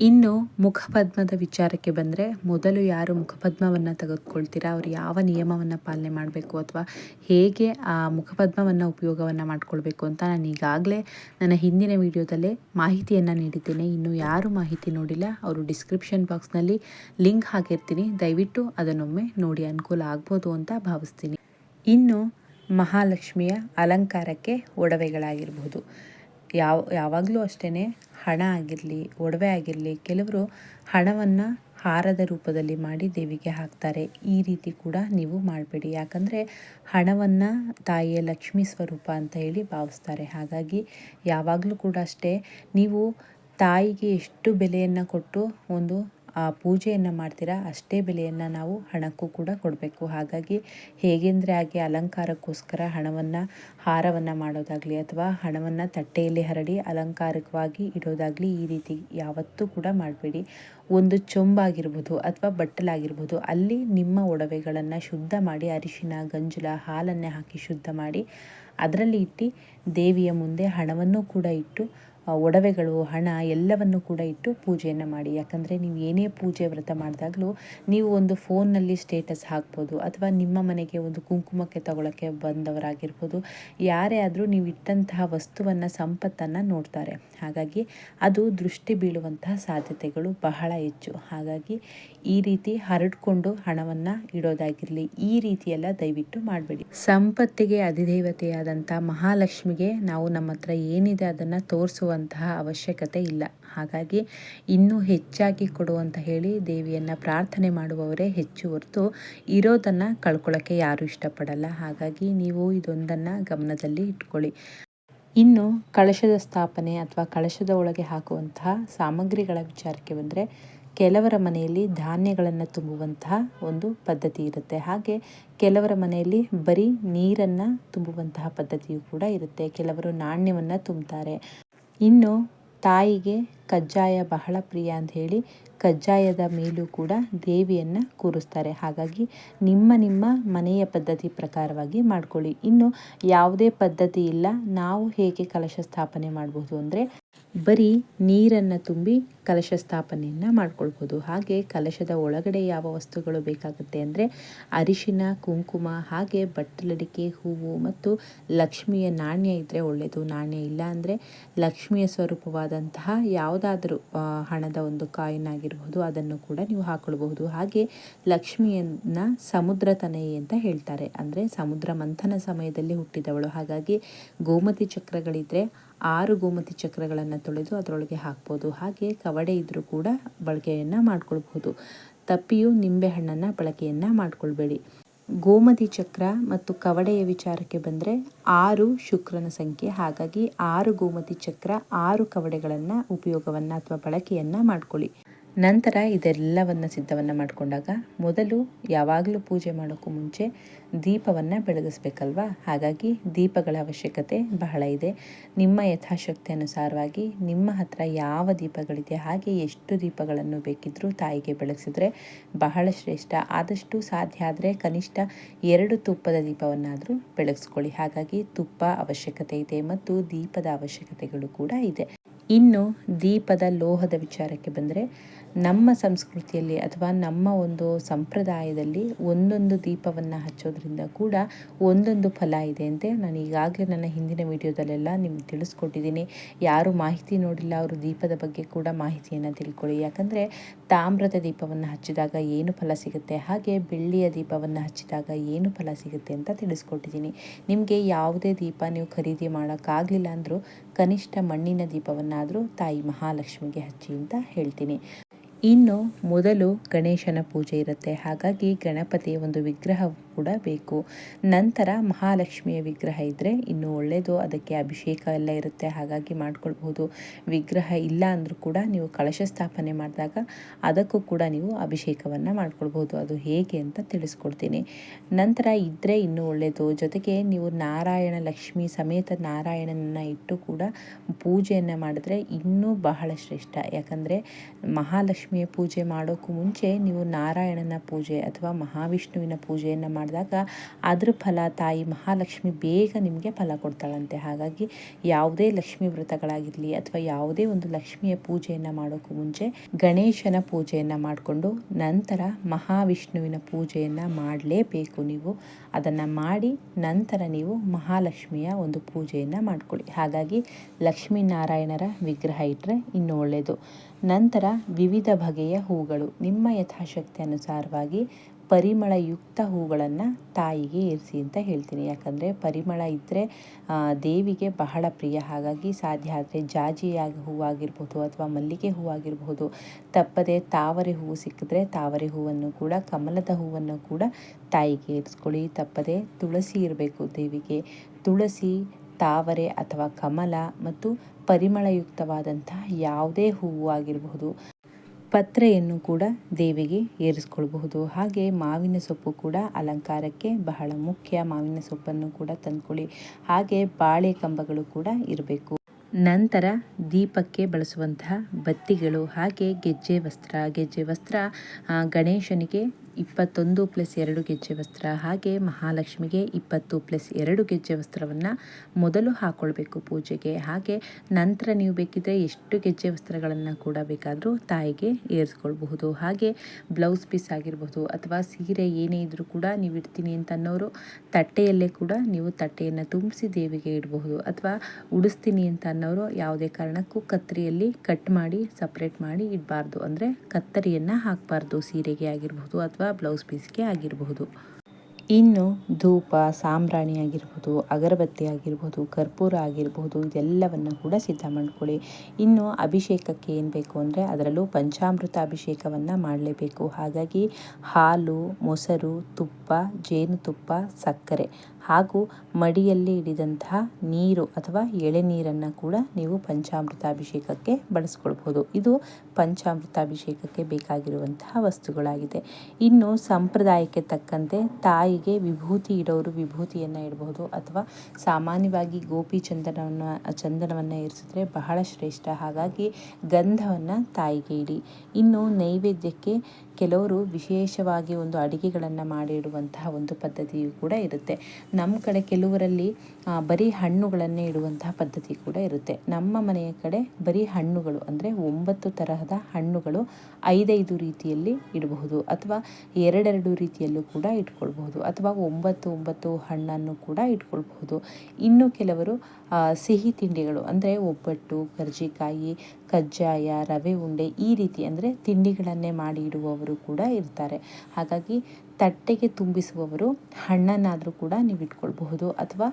Speaker 1: ಇನ್ನು ಮುಖಪದ್ಮದ ವಿಚಾರಕ್ಕೆ ಬಂದರೆ ಮೊದಲು ಯಾರು ಮುಖಪದ್ಮವನ್ನು ತೆಗೆದುಕೊಳ್ತೀರಾ? ಅವರು ಯಾವ ನಿಯಮವನ್ನು ಪಾಲನೆ ಮಾಡಬೇಕು ಅಥವಾ ಹೇಗೆ ಆ ಮುಖಪದ್ಮವನ್ನು ಉಪಯೋಗವನ್ನು ಮಾಡಿಕೊಳ್ಬೇಕು ಅಂತ ನಾನು ಈಗಾಗಲೇ ನನ್ನ ಹಿಂದಿನ ವಿಡಿಯೋದಲ್ಲೇ ಮಾಹಿತಿಯನ್ನು ನೀಡಿದ್ದೇನೆ. ಇನ್ನು ಯಾರು ಮಾಹಿತಿ ನೋಡಿಲ್ಲ, ಅವರು ಡಿಸ್ಕ್ರಿಪ್ಷನ್ ಬಾಕ್ಸ್ನಲ್ಲಿ ಲಿಂಕ್ ಹಾಕಿರ್ತೀನಿ. ದಯವಿಟ್ಟು ಅದನ್ನೊಮ್ಮೆ ನೋಡಿ, ಅನುಕೂಲ ಆಗ್ಬೋದು ಅಂತ ಭಾವಿಸ್ತೀನಿ. ಇನ್ನು ಮಹಾಲಕ್ಷ್ಮಿಯ ಅಲಂಕಾರಕ್ಕೆ ಒಡವೆಗಳಾಗಿರ್ಬೋದು. ಯಾವ, ಯಾವಾಗಲೂ ಅಷ್ಟೇ ಹಣ ಆಗಿರಲಿ, ಒಡವೆ ಆಗಿರಲಿ, ಕೆಲವರು ಹಣವನ್ನು ಹಾರದ ರೂಪದಲ್ಲಿ ಮಾಡಿ ದೇವಿಗೆ ಹಾಕ್ತಾರೆ. ಈ ರೀತಿ ಕೂಡ ನೀವು ಮಾಡಬೇಡಿ. ಯಾಕಂದರೆ ಹಣವನ್ನು ತಾಯಿಯ ಲಕ್ಷ್ಮೀ ಸ್ವರೂಪ ಅಂತ ಹೇಳಿ ಭಾವಿಸ್ತಾರೆ. ಹಾಗಾಗಿ ಯಾವಾಗಲೂ ಕೂಡ ಅಷ್ಟೇ ನೀವು ತಾಯಿಗೆ ಎಷ್ಟು ಬೆಲೆಯನ್ನು ಕೊಟ್ಟು ಒಂದು ಆ ಪೂಜೆಯನ್ನು ಮಾಡ್ತೀರಾ, ಅಷ್ಟೇ ಬೆಲೆಯನ್ನು ನಾವು ಹಣಕ್ಕೂ ಕೂಡ ಕೊಡಬೇಕು. ಹಾಗಾಗಿ ಹೇಗೆಂದರೆ ಹಾಗೆ ಅಲಂಕಾರಕ್ಕೋಸ್ಕರ ಹಣವನ್ನು, ಹಾರವನ್ನು ಮಾಡೋದಾಗಲಿ ಅಥವಾ ಹಣವನ್ನು ತಟ್ಟೆಯಲ್ಲಿ ಹರಡಿ ಅಲಂಕಾರಿಕವಾಗಿ ಇಡೋದಾಗಲಿ ಈ ರೀತಿ ಯಾವತ್ತೂ ಕೂಡ ಮಾಡಬೇಡಿ. ಒಂದು ಚೊಂಬಾಗಿರ್ಬೋದು ಅಥವಾ ಬಟ್ಟಲಾಗಿರ್ಬೋದು, ಅಲ್ಲಿ ನಿಮ್ಮ ಒಡವೆಗಳನ್ನು ಶುದ್ಧ ಮಾಡಿ, ಅರಿಶಿನ, ಗಂಜಲ, ಹಾಲನ್ನೇ ಹಾಕಿ ಶುದ್ಧ ಮಾಡಿ, ಅದರಲ್ಲಿ ಇಟ್ಟು ದೇವಿಯ ಮುಂದೆ ಹಣವನ್ನು ಕೂಡ ಇಟ್ಟು ಒಡವೆಗಳು, ಹಣ ಎಲ್ಲವನ್ನು ಕೂಡ ಇಟ್ಟು ಪೂಜೆಯನ್ನು ಮಾಡಿ. ಯಾಕಂದರೆ ನೀವು ಏನೇ ಪೂಜೆ ವ್ರತ ಮಾಡಿದಾಗಲೂ ನೀವು ಒಂದು ಫೋನ್ನಲ್ಲಿ ಸ್ಟೇಟಸ್ ಹಾಕ್ಬೋದು ಅಥವಾ ನಿಮ್ಮ ಮನೆಗೆ ಒಂದು ಕುಂಕುಮಕ್ಕೆ ತಗೊಳ್ಳೋಕ್ಕೆ ಬಂದವರಾಗಿರ್ಬೋದು. ಯಾರೇ ಆದರೂ ನೀವು ಇಟ್ಟಂತಹ ವಸ್ತುವನ್ನು, ಸಂಪತ್ತನ್ನು ನೋಡ್ತಾರೆ. ಹಾಗಾಗಿ ಅದು ದೃಷ್ಟಿ ಬೀಳುವಂತಹ ಸಾಧ್ಯತೆಗಳು ಬಹಳ ಹೆಚ್ಚು. ಹಾಗಾಗಿ ಈ ರೀತಿ ಹರಡ್ಕೊಂಡು ಹಣವನ್ನು ಇಡೋದಾಗಿರಲಿ, ಈ ರೀತಿಯೆಲ್ಲ ದಯವಿಟ್ಟು ಮಾಡಬೇಡಿ. ಸಂಪತ್ತಿಗೆ ಅಧಿದೇವತೆಯಾದಂಥ ಮಹಾಲಕ್ಷ್ಮಿಗೆ ನಾವು ನಮ್ಮ ಹತ್ರ ಏನಿದೆ ಅದನ್ನು ತೋರಿಸುವ ಕೊಡುವಂತಹ ಅವಶ್ಯಕತೆ ಇಲ್ಲ. ಹಾಗಾಗಿ ಇನ್ನೂ ಹೆಚ್ಚಾಗಿ ಕೊಡು ಅಂತ ಹೇಳಿ ದೇವಿಯನ್ನು ಪ್ರಾರ್ಥನೆ ಮಾಡುವವರೇ ಹೆಚ್ಚು ಹೊರತು ಇರೋದನ್ನು ಕಳ್ಕೊಳ್ಳೋಕ್ಕೆ ಯಾರೂ ಇಷ್ಟಪಡಲ್ಲ. ಹಾಗಾಗಿ ನೀವು ಇದೊಂದನ್ನು ಗಮನದಲ್ಲಿ ಇಟ್ಕೊಳ್ಳಿ. ಇನ್ನು ಕಳಶದ ಸ್ಥಾಪನೆ ಅಥವಾ ಕಳಶದ ಒಳಗೆ ಹಾಕುವಂತಹ ಸಾಮಗ್ರಿಗಳ ವಿಚಾರಕ್ಕೆ ಬಂದರೆ ಕೆಲವರ ಮನೆಯಲ್ಲಿ ಧಾನ್ಯಗಳನ್ನು ತುಂಬುವಂತಹ ಒಂದು ಪದ್ಧತಿ ಇರುತ್ತೆ. ಹಾಗೆ ಕೆಲವರ ಮನೆಯಲ್ಲಿ ಬರೀ ನೀರನ್ನು ತುಂಬುವಂತಹ ಪದ್ಧತಿಯು ಕೂಡ ಇರುತ್ತೆ. ಕೆಲವರು ನಾಣ್ಯವನ್ನು ತುಂಬುತ್ತಾರೆ ಇನ್ನು ತಾಯಿಗೆ ಕಜ್ಜಾಯ ಬಹಳ ಪ್ರಿಯ ಅಂತ ಹೇಳಿ ಕಜ್ಜಾಯದ ಮೇಲೂ ಕೂಡ ದೇವಿಯನ್ನು ಕೂರಿಸ್ತಾರೆ. ಹಾಗಾಗಿ ನಿಮ್ಮ ನಿಮ್ಮ ಮನೆಯ ಪದ್ಧತಿ ಪ್ರಕಾರವಾಗಿ ಮಾಡ್ಕೊಳ್ಳಿ. ಇನ್ನು ಯಾವುದೇ ಪದ್ಧತಿ ಇಲ್ಲ. ನಾವು ಹೇಗೆ ಕಲಶ ಸ್ಥಾಪನೆ ಮಾಡಬಹುದು ಅಂದರೆ ಬರೀ ನೀರನ್ನು ತುಂಬಿ ಕಲಶ ಸ್ಥಾಪನೆಯನ್ನು ಮಾಡ್ಕೊಳ್ಬೋದು. ಹಾಗೆ ಕಲಶದ ಒಳಗಡೆ ಯಾವ ವಸ್ತುಗಳು ಬೇಕಾಗುತ್ತೆ ಅಂದರೆ ಅರಿಶಿನ, ಕುಂಕುಮ, ಹಾಗೆ ಬಟ್ಟಲಡಿಕೆ, ಹೂವು ಮತ್ತು ಲಕ್ಷ್ಮಿಯ ನಾಣ್ಯ ಇದ್ದರೆ ಒಳ್ಳೆಯದು ನಾಣ್ಯ ಇಲ್ಲ ಅಂದರೆ ಲಕ್ಷ್ಮಿಯ ಸ್ವರೂಪವಾದಂತಹ ಯಾವುದಾದರೂ ಹಣದ ಒಂದು ಕಾಯಿನ್ ಆಗಿರ್ಬೋದು ಅದನ್ನು ಕೂಡ ನೀವು ಹಾಕೊಳ್ಬಹುದು. ಹಾಗೆ ಲಕ್ಷ್ಮಿಯನ್ನು ಸಮುದ್ರ ಅಂತ ಹೇಳ್ತಾರೆ. ಅಂದರೆ ಸಮುದ್ರ ಮಂಥನ ಸಮಯದಲ್ಲಿ ಹುಟ್ಟಿದವಳು. ಹಾಗಾಗಿ ಗೋಮತಿ ಚಕ್ರಗಳಿದ್ದರೆ ಆರು ಗೋಮತಿ ಚಕ್ರಗಳನ್ನು ತೊಳೆದು ಅದರೊಳಗೆ ಹಾಕ್ಬೋದು. ಹಾಗೆ ಕವಡೆ ಇದ್ದರೂ ಕೂಡ ಬಳಕೆಯನ್ನು ಮಾಡ್ಕೊಳ್ಬಹುದು. ತಪ್ಪಿಯು ನಿಂಬೆಹಣ್ಣನ್ನು ಬಳಕೆಯನ್ನು ಮಾಡ್ಕೊಳ್ಬೇಡಿ. ಗೋಮತಿ ಚಕ್ರ ಮತ್ತು ಕವಡೆಯ ವಿಚಾರಕ್ಕೆ ಬಂದರೆ ಆರು ಶುಕ್ರನ ಸಂಖ್ಯೆ. ಹಾಗಾಗಿ ಆರು ಗೋಮತಿ ಚಕ್ರ ಆರು ಕವಡೆಗಳನ್ನು ಉಪಯೋಗವನ್ನು ಅಥವಾ ಬಳಕೆಯನ್ನು ಮಾಡ್ಕೊಳ್ಳಿ. ನಂತರ ಇದೆಲ್ಲವನ್ನು ಸಿದ್ಧವನ್ನು ಮಾಡಿಕೊಂಡಾಗ ಮೊದಲು ಯಾವಾಗಲೂ ಪೂಜೆ ಮಾಡೋಕ್ಕೂ ಮುಂಚೆ ದೀಪವನ್ನು ಬೆಳಗಿಸ್ಬೇಕಲ್ವಾ? ಹಾಗಾಗಿ ದೀಪಗಳ ಅವಶ್ಯಕತೆ ಬಹಳ ಇದೆ. ನಿಮ್ಮ ಯಥಾಶಕ್ತಿ ಅನುಸಾರವಾಗಿ ನಿಮ್ಮ ಹತ್ರ ಯಾವ ದೀಪಗಳಿದೆ, ಹಾಗೆ ಎಷ್ಟು ದೀಪಗಳನ್ನು ಬೇಕಿದ್ದರೂ ತಾಯಿಗೆ ಬೆಳಗಿಸಿದ್ರೆ ಬಹಳ ಶ್ರೇಷ್ಠ. ಆದಷ್ಟು ಸಾಧ್ಯ ಆದರೆ ಕನಿಷ್ಠ ಎರಡು ತುಪ್ಪದ ದೀಪವನ್ನಾದರೂ ಬೆಳಗಿಸ್ಕೊಳ್ಳಿ. ಹಾಗಾಗಿ ತುಪ್ಪ ಅವಶ್ಯಕತೆ ಇದೆ ಮತ್ತು ದೀಪದ ಅವಶ್ಯಕತೆಗಳು ಕೂಡ ಇದೆ. ಇನ್ನು ದೀಪದ ಲೋಹದ ವಿಚಾರಕ್ಕೆ ಬಂದರೆ ನಮ್ಮ ಸಂಸ್ಕೃತಿಯಲ್ಲಿ ಅಥವಾ ನಮ್ಮ ಒಂದು ಸಂಪ್ರದಾಯದಲ್ಲಿ ಒಂದೊಂದು ದೀಪವನ್ನು ಹಚ್ಚೋದ್ರಿಂದ ಕೂಡ ಒಂದೊಂದು ಫಲ ಇದೆ ಅಂತೆ ನಾನು ಈಗಾಗಲೇ ನನ್ನ ಹಿಂದಿನ ವಿಡಿಯೋದಲ್ಲೆಲ್ಲ ನಿಮ್ಗೆ ತಿಳಿಸ್ಕೊಟ್ಟಿದ್ದೀನಿ. ಯಾರು ಮಾಹಿತಿ ನೋಡಿಲ್ಲ ಅವರು ದೀಪದ ಬಗ್ಗೆ ಕೂಡ ಮಾಹಿತಿಯನ್ನು ತಿಳ್ಕೊಳ್ಳಿ. ಯಾಕಂದರೆ ತಾಮ್ರದ ದೀಪವನ್ನು ಹಚ್ಚಿದಾಗ ಏನು ಫಲ ಸಿಗುತ್ತೆ, ಹಾಗೆ ಬೆಳ್ಳಿಯ ದೀಪವನ್ನು ಹಚ್ಚಿದಾಗ ಏನು ಫಲ ಸಿಗುತ್ತೆ ಅಂತ ತಿಳಿಸ್ಕೊಟ್ಟಿದ್ದೀನಿ. ನಿಮಗೆ ಯಾವುದೇ ದೀಪ ನೀವು ಖರೀದಿ ಮಾಡೋಕ್ಕಾಗಲಿಲ್ಲ ಅಂದರೂ ಕನಿಷ್ಠ ಮಣ್ಣಿನ ದೀಪವನ್ನಾದರೂ ತಾಯಿ ಮಹಾಲಕ್ಷ್ಮಿಗೆ ಹಚ್ಚಿ ಅಂತ ಹೇಳ್ತೀನಿ. ಇನ್ನು ಮೊದಲು ಗಣೇಶನ ಪೂಜೆ ಇರುತ್ತೆ. ಹಾಗಾಗಿ ಗಣಪತಿಯ ಒಂದು ವಿಗ್ರಹ ಕೂಡ ಬೇಕು. ನಂತರ ಮಹಾಲಕ್ಷ್ಮಿಯ ವಿಗ್ರಹ ಇದ್ದರೆ ಇನ್ನೂ ಒಳ್ಳೆಯದು ಅದಕ್ಕೆ ಅಭಿಷೇಕ ಎಲ್ಲ ಇರುತ್ತೆ. ಹಾಗಾಗಿ ಮಾಡ್ಕೊಳ್ಬಹುದು. ವಿಗ್ರಹ ಇಲ್ಲ ಅಂದರೂ ಕೂಡ ನೀವು ಕಳಶ ಸ್ಥಾಪನೆ ಮಾಡಿದಾಗ ಅದಕ್ಕೂ ಕೂಡ ನೀವು ಅಭಿಷೇಕವನ್ನು ಮಾಡ್ಕೊಳ್ಬಹುದು. ಅದು ಹೇಗೆ ಅಂತ ತಿಳಿಸ್ಕೊಡ್ತೀನಿ. ನಂತರ ಇದ್ದರೆ ಇನ್ನೂ ಒಳ್ಳೆಯದು ಜೊತೆಗೆ ನೀವು ನಾರಾಯಣ ಲಕ್ಷ್ಮಿ ಸಮೇತ ನಾರಾಯಣನನ್ನು ಇಟ್ಟು ಕೂಡ ಪೂಜೆಯನ್ನು ಮಾಡಿದ್ರೆ ಇನ್ನೂ ಬಹಳ ಶ್ರೇಷ್ಠ. ಯಾಕಂದರೆ ಮಹಾಲಕ್ಷ್ಮಿಯ ಪೂಜೆ ಮಾಡೋಕ್ಕೂ ಮುಂಚೆ ನೀವು ನಾರಾಯಣನ ಪೂಜೆ ಅಥವಾ ಮಹಾವಿಷ್ಣುವಿನ ಪೂಜೆಯನ್ನು ಮಾಡಿದಾಗ ಅದ್ರ ಫಲ ತಾಯಿ ಮಹಾಲಕ್ಷ್ಮಿ ಬೇಗ ನಿಮಗೆ ಫಲ ಕೊಡ್ತಾಳಂತೆ. ಹಾಗಾಗಿ ಯಾವುದೇ ಲಕ್ಷ್ಮಿ ವ್ರತಗಳಾಗಿರಲಿ ಅಥವಾ ಯಾವುದೇ ಒಂದು ಲಕ್ಷ್ಮಿಯ ಪೂಜೆಯನ್ನು ಮಾಡೋಕ್ಕೂ ಮುಂಚೆ ಗಣೇಶನ ಪೂಜೆಯನ್ನು ಮಾಡಿಕೊಂಡು ನಂತರ ಮಹಾವಿಷ್ಣುವಿನ ಪೂಜೆಯನ್ನು ಮಾಡಲೇಬೇಕು ನೀವು. ಅದನ್ನು ಮಾಡಿ ನಂತರ ನೀವು ಮಹಾಲಕ್ಷ್ಮಿಯ ಒಂದು ಪೂಜೆಯನ್ನು ಮಾಡ್ಕೊಳ್ಳಿ. ಹಾಗಾಗಿ ಲಕ್ಷ್ಮೀನಾರಾಯಣರ ವಿಗ್ರಹ ಇಟ್ಟರೆ ಇನ್ನೂ ಒಳ್ಳೆಯದು ನಂತರ ವಿವಿಧ ಬಗೆಯ ಹೂಗಳು. ನಿಮ್ಮ ಯಥಾಶಕ್ತಿ ಅನುಸಾರವಾಗಿ ಪರಿಮಳಯುಕ್ತ ಹೂಗಳನ್ನು ತಾಯಿಗೆ ಏರಿಸಿ ಅಂತ ಹೇಳ್ತೀನಿ. ಯಾಕಂದರೆ ಪರಿಮಳ ಇದ್ದರೆ ದೇವಿಗೆ ಬಹಳ ಪ್ರಿಯ. ಹಾಗಾಗಿ ಸಾಧ್ಯ ಆದರೆ ಜಾಜಿಯಾಗಿ ಹೂವಾಗಿರ್ಬೋದು ಅಥವಾ ಮಲ್ಲಿಗೆ ಹೂವಾಗಿರ್ಬೋದು ತಪ್ಪದೆ ತಾವರೆ ಹೂವು ಸಿಕ್ಕಿದ್ರೆ ತಾವರೆ ಹೂವನ್ನು ಕೂಡ, ಕಮಲದ ಹೂವನ್ನು ಕೂಡ ತಾಯಿಗೆ ಏರಿಸ್ಕೊಳ್ಳಿ ತಪ್ಪದೆ ತುಳಸಿ ಇರಬೇಕು ದೇವಿಗೆ. ತುಳಸಿ, ತಾವರೆ ಅಥವಾ ಕಮಲ ಮತ್ತು ಪರಿಮಳಯುಕ್ತವಾದಂತಹ ಯಾವುದೇ ಹೂವು ಆಗಿರಬಹುದು. ಪತ್ರೆಯನ್ನು ಕೂಡ ದೇವಿಗೆ ಏರಿಸ್ಕೊಳ್ಬಹುದು. ಹಾಗೆ ಮಾವಿನ ಸೊಪ್ಪು ಕೂಡ ಅಲಂಕಾರಕ್ಕೆ ಬಹಳ ಮುಖ್ಯ. ಮಾವಿನ ಸೊಪ್ಪನ್ನು ಕೂಡ ತಂದ್ಕೊಳ್ಳಿ. ಹಾಗೆ ಬಾಳೆ ಕಂಬಗಳು ಕೂಡ ಇರಬೇಕು. ನಂತರ ದೀಪಕ್ಕೆ ಬಳಸುವಂತಹ ಬತ್ತಿಗಳು, ಹಾಗೆ ಗೆಜ್ಜೆ ವಸ್ತ್ರ. ಗೆಜ್ಜೆ ವಸ್ತ್ರ ಗಣೇಶನಿಗೆ ಇಪ್ಪತ್ತೊಂದು ಪ್ಲಸ್ ಎರಡು ಗೆಜ್ಜೆ ವಸ್ತ್ರ ಹಾಗೆ ಮಹಾಲಕ್ಷ್ಮಿಗೆ ಇಪ್ಪತ್ತು ಪ್ಲಸ್ ಎರಡು ಗೆಜ್ಜೆ ವಸ್ತ್ರವನ್ನು ಮೊದಲು ಹಾಕ್ಕೊಳ್ಬೇಕು ಪೂಜೆಗೆ. ಹಾಗೆ ನಂತರ ನೀವು ಬೇಕಿದ್ದರೆ ಎಷ್ಟು ಗೆಜ್ಜೆ ವಸ್ತ್ರಗಳನ್ನು ಕೂಡ ಬೇಕಾದರೂ ತಾಯಿಗೆ ಏರಿಸ್ಕೊಳ್ಬಹುದು. ಹಾಗೆ ಬ್ಲೌಸ್ ಪೀಸ್ ಆಗಿರ್ಬೋದು ಅಥವಾ ಸೀರೆ ಏನೇ ಇದ್ದರೂ ಕೂಡ ನೀವು ಇಡ್ತೀನಿ ಅಂತ ಅನ್ನೋರು ತಟ್ಟೆಯಲ್ಲೇ ಕೂಡ ನೀವು ತಟ್ಟೆಯನ್ನು ತುಂಬಿಸಿ ದೇವಿಗೆ ಇಡಬಹುದು. ಅಥವಾ ಉಡಿಸ್ತೀನಿ ಅಂತ ಅನ್ನೋರು ಯಾವುದೇ ಕಾರಣಕ್ಕೂ ಕತ್ತರಿಯಲ್ಲಿ ಕಟ್ ಮಾಡಿ, ಸಪ್ರೇಟ್ ಮಾಡಿ ಇಡಬಾರ್ದು. ಅಂದರೆ ಕತ್ತರಿಯನ್ನು ಹಾಕಬಾರ್ದು ಸೀರೆಗೆ ಆಗಿರ್ಬೋದು ಅಥವಾ ಅಥವಾ ಬ್ಲೌಸ್ ಪೀಸ್ಗೆ ಆಗಿರಬಹುದು. ಇನ್ನು ಧೂಪ, ಸಾಂಬ್ರಾಣಿ ಆಗಿರ್ಬೋದು ಅಗರಬತ್ತಿ ಆಗಿರ್ಬೋದು ಕರ್ಪೂರ ಆಗಿರ್ಬೋದು ಇದೆಲ್ಲವನ್ನು ಕೂಡ ಸಿದ್ಧ ಮಾಡ್ಕೊಳ್ಳಿ. ಇನ್ನು ಅಭಿಷೇಕಕ್ಕೆ ಏನು ಬೇಕು ಅಂದರೆ ಅದರಲ್ಲೂ ಪಂಚಾಮೃತ ಅಭಿಷೇಕವನ್ನು ಮಾಡಲೇಬೇಕು. ಹಾಗಾಗಿ ಹಾಲು, ಮೊಸರು, ತುಪ್ಪ, ಜೇನುತುಪ್ಪ, ಸಕ್ಕರೆ. ಹಾಗೂ ಮಡಿಯಲ್ಲಿ ಹಿಡಿದಂತಹ ನೀರು ಅಥವಾ ಎಳೆನೀರನ್ನು ಕೂಡ ನೀವು ಪಂಚಾಮೃತಾಭಿಷೇಕಕ್ಕೆ ಬಳಸ್ಕೊಳ್ಬೋದು. ಇದು ಪಂಚಾಮೃತ ಅಭಿಷೇಕಕ್ಕೆ ಬೇಕಾಗಿರುವಂತಹ ವಸ್ತುಗಳಾಗಿದೆ. ಇನ್ನು ಸಂಪ್ರದಾಯಕ್ಕೆ ತಕ್ಕಂತೆ ತಾಯಿಗೆ ವಿಭೂತಿ ಇಡೋರು ವಿಭೂತಿಯನ್ನು ಇಡಬಹುದು ಅಥವಾ ಸಾಮಾನ್ಯವಾಗಿ ಗೋಪಿ ಚಂದನವನ್ನು ಚಂದನವನ್ನು ಇರಿಸಿದ್ರೆ ಬಹಳ ಶ್ರೇಷ್ಠ. ಹಾಗಾಗಿ ಗಂಧವನ್ನು ತಾಯಿಗೆ ಇಡಿ. ಇನ್ನು ನೈವೇದ್ಯಕ್ಕೆ ಕೆಲವರು ವಿಶೇಷವಾಗಿ ಒಂದು ಅಡಿಗೆಗಳನ್ನು ಮಾಡಿಡುವಂತಹ ಒಂದು ಪದ್ಧತಿಯು ಕೂಡ ಇರುತ್ತೆ. ನಮ್ಮ ಕಡೆ ಕೆಲವರಲ್ಲಿ ಬರೀ ಹಣ್ಣುಗಳನ್ನೇ ಇಡುವಂತಹ ಪದ್ಧತಿ ಕೂಡ ಇರುತ್ತೆ. ನಮ್ಮ ಮನೆಯ ಕಡೆ ಬರೀ ಹಣ್ಣುಗಳು ಅಂದರೆ ಒಂಬತ್ತು ತರಹದ ಹಣ್ಣುಗಳು ಐದೈದು ರೀತಿಯಲ್ಲಿ ಇಡಬಹುದು ಅಥವಾ ಎರಡೆರಡು ರೀತಿಯಲ್ಲೂ ಕೂಡ ಇಟ್ಕೊಳ್ಬಹುದು ಅಥವಾ ಒಂಬತ್ತು ಒಂಬತ್ತು ಹಣ್ಣನ್ನು ಕೂಡ ಇಟ್ಕೊಳ್ಬಹುದು. ಇನ್ನು ಕೆಲವರು ಸಿಹಿ ತಿಂಡಿಗಳು ಅಂದರೆ ಒಬ್ಬಟ್ಟು, ಕರ್ಜಿಕಾಯಿ, ಕಜ್ಜಾಯ, ರವೆ ಉಂಡೆ ಈ ರೀತಿ ಅಂದರೆ ತಿಂಡಿಗಳನ್ನೇ ಮಾಡಿ ಇಡುವವರು ಕೂಡ ಇರ್ತಾರೆ. ಹಾಗಾಗಿ ತಟ್ಟೆಗೆ ತುಂಬಿಸುವವರು ಹಣ್ಣನ್ನಾದರೂ ಕೂಡ ನೀವು ಇಟ್ಕೊಳ್ಬಹುದು ಅಥವಾ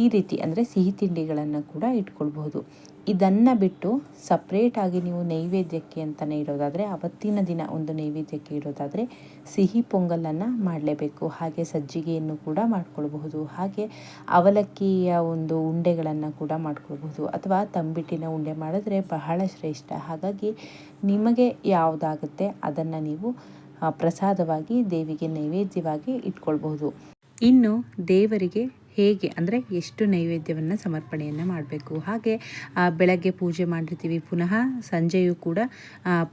Speaker 1: ಈ ರೀತಿ ಅಂದರೆ ಸಿಹಿ ತಿಂಡಿಗಳನ್ನು ಕೂಡ ಇಟ್ಕೊಳ್ಬಹುದು. ಇದನ್ನು ಬಿಟ್ಟು ಸಪ್ರೇಟಾಗಿ ನೀವು ನೈವೇದ್ಯಕ್ಕೆ ಅಂತಲೇ ಇಡೋದಾದರೆ, ಅವತ್ತಿನ ದಿನ ಒಂದು ನೈವೇದ್ಯಕ್ಕೆ ಇಡೋದಾದರೆ ಸಿಹಿ ಪೊಂಗಲನ್ನು ಮಾಡಲೇಬೇಕು. ಹಾಗೆ ಸಜ್ಜಿಗೆಯನ್ನು ಕೂಡ ಮಾಡ್ಕೊಳ್ಬಹುದು. ಹಾಗೆ ಅವಲಕ್ಕಿಯ ಒಂದು ಉಂಡೆಗಳನ್ನು ಕೂಡ ಮಾಡ್ಕೊಳ್ಬಹುದು. ಅಥವಾ ತಂಬಿಟ್ಟಿನ ಉಂಡೆ ಮಾಡಿದ್ರೆ ಬಹಳ ಶ್ರೇಷ್ಠ. ಹಾಗಾಗಿ ನಿಮಗೆ ಯಾವುದಾಗುತ್ತೆ ಅದನ್ನು ನೀವು ಪ್ರಸಾದವಾಗಿ ದೇವಿಗೆ ನೈವೇದ್ಯವಾಗಿ ಇಟ್ಕೊಳ್ಬಹುದು. ಇನ್ನು ದೇವರಿಗೆ ಹೇಗೆ ಅಂದರೆ ಎಷ್ಟು ನೈವೇದ್ಯವನ್ನು ಸಮರ್ಪಣೆಯನ್ನು ಮಾಡಬೇಕು. ಹಾಗೆ ಬೆಳಗ್ಗೆ ಪೂಜೆ ಮಾಡಿರ್ತೀವಿ ಪುನಃ, ಸಂಜೆಯೂ ಕೂಡ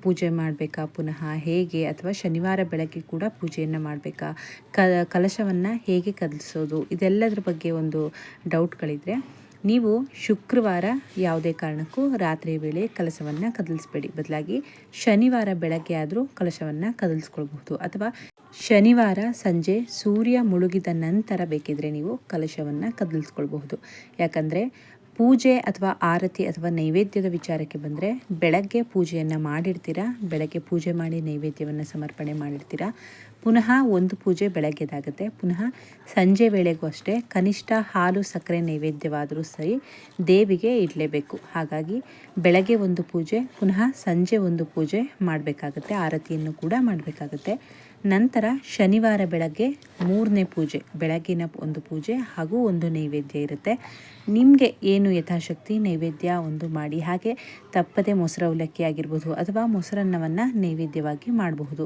Speaker 1: ಪೂಜೆ ಮಾಡಬೇಕಾ? ಪುನಃ ಹೇಗೆ? ಅಥವಾ ಶನಿವಾರ ಬೆಳಗ್ಗೆ ಕೂಡ ಪೂಜೆಯನ್ನು ಮಾಡಬೇಕಾ? ಕ, ಕಲಶವನ್ನು ಹೇಗೆ ಕದಲಿಸೋದು? ಇದೆಲ್ಲದರ ಬಗ್ಗೆ ಒಂದು ಡೌಟ್ಗಳಿದ್ರೆ ನೀವು ಶುಕ್ರವಾರ ಯಾವುದೇ ಕಾರಣಕ್ಕೂ ರಾತ್ರಿ ವೇಳೆ ಕಲಶವನ್ನು ಕದಲಿಸಬೇಡಿ. ಬದಲಾಗಿ ಶನಿವಾರ ಬೆಳಗ್ಗೆ ಆದರೂ ಕಲಶವನ್ನು ಕದಲಿಸ್ಕೊಳ್ಬಹುದು. ಅಥವಾ ಶನಿವಾರ ಸಂಜೆ ಸೂರ್ಯ ಮುಳುಗಿದ ನಂತರ ಬೇಕಿದ್ರೆ ನೀವು ಕಲಶವನ್ನು ಕದಲಿಸ್ಕೊಳ್ಬಹುದು. ಯಾಕಂದರೆ ಪೂಜೆ ಅಥವಾ ಆರತಿ ಅಥವಾ ನೈವೇದ್ಯದ ವಿಚಾರಕ್ಕೆ ಬಂದರೆ ಬೆಳಗ್ಗೆ ಪೂಜೆಯನ್ನು ಮಾಡಿರ್ತೀರಾ? ಬೆಳಗ್ಗೆ ಪೂಜೆ ಮಾಡಿ ನೈವೇದ್ಯವನ್ನು ಸಮರ್ಪಣೆ ಮಾಡಿರ್ತೀರಾ? ಪುನಃ ಒಂದು ಪೂಜೆ ಬೆಳಗ್ಗೆದಾಗುತ್ತೆ. ಪುನಃ ಸಂಜೆ ವೇಳೆಗೂ ಅಷ್ಟೇ ಕನಿಷ್ಠ ಹಾಲು, ಸಕ್ಕರೆ ನೈವೇದ್ಯವಾದರೂ ಸರಿ ದೇವಿಗೆ ಇಡಲೇಬೇಕು. ಹಾಗಾಗಿ ಬೆಳಗ್ಗೆ ಒಂದು ಪೂಜೆ, ಪುನಃ ಸಂಜೆ ಒಂದು ಪೂಜೆ ಮಾಡಬೇಕಾಗುತ್ತೆ. ಆರತಿಯನ್ನು ಕೂಡ ಮಾಡಬೇಕಾಗುತ್ತೆ. ನಂತರ ಶನಿವಾರ ಬೆಳಗ್ಗೆ ಮೂರನೇ ಪೂಜೆ ಬೆಳಗಿನ ಒಂದು ಪೂಜೆ ಹಾಗೂ ಒಂದು ನೈವೇದ್ಯ ಇರುತ್ತೆ. ನಿಮಗೆ ಏನು ಯಥಾಶಕ್ತಿ, ನೈವೇದ್ಯ ಒಂದು ಮಾಡಿ, ಹಾಗೆ ತಪ್ಪದೆ ಮೊಸರು ಅವಲಕ್ಕಿ ಆಗಿರ್ಬೋದು ಅಥವಾ ಮೊಸರನ್ನವನ್ನು ನೈವೇದ್ಯವಾಗಿ ಮಾಡಬಹುದು.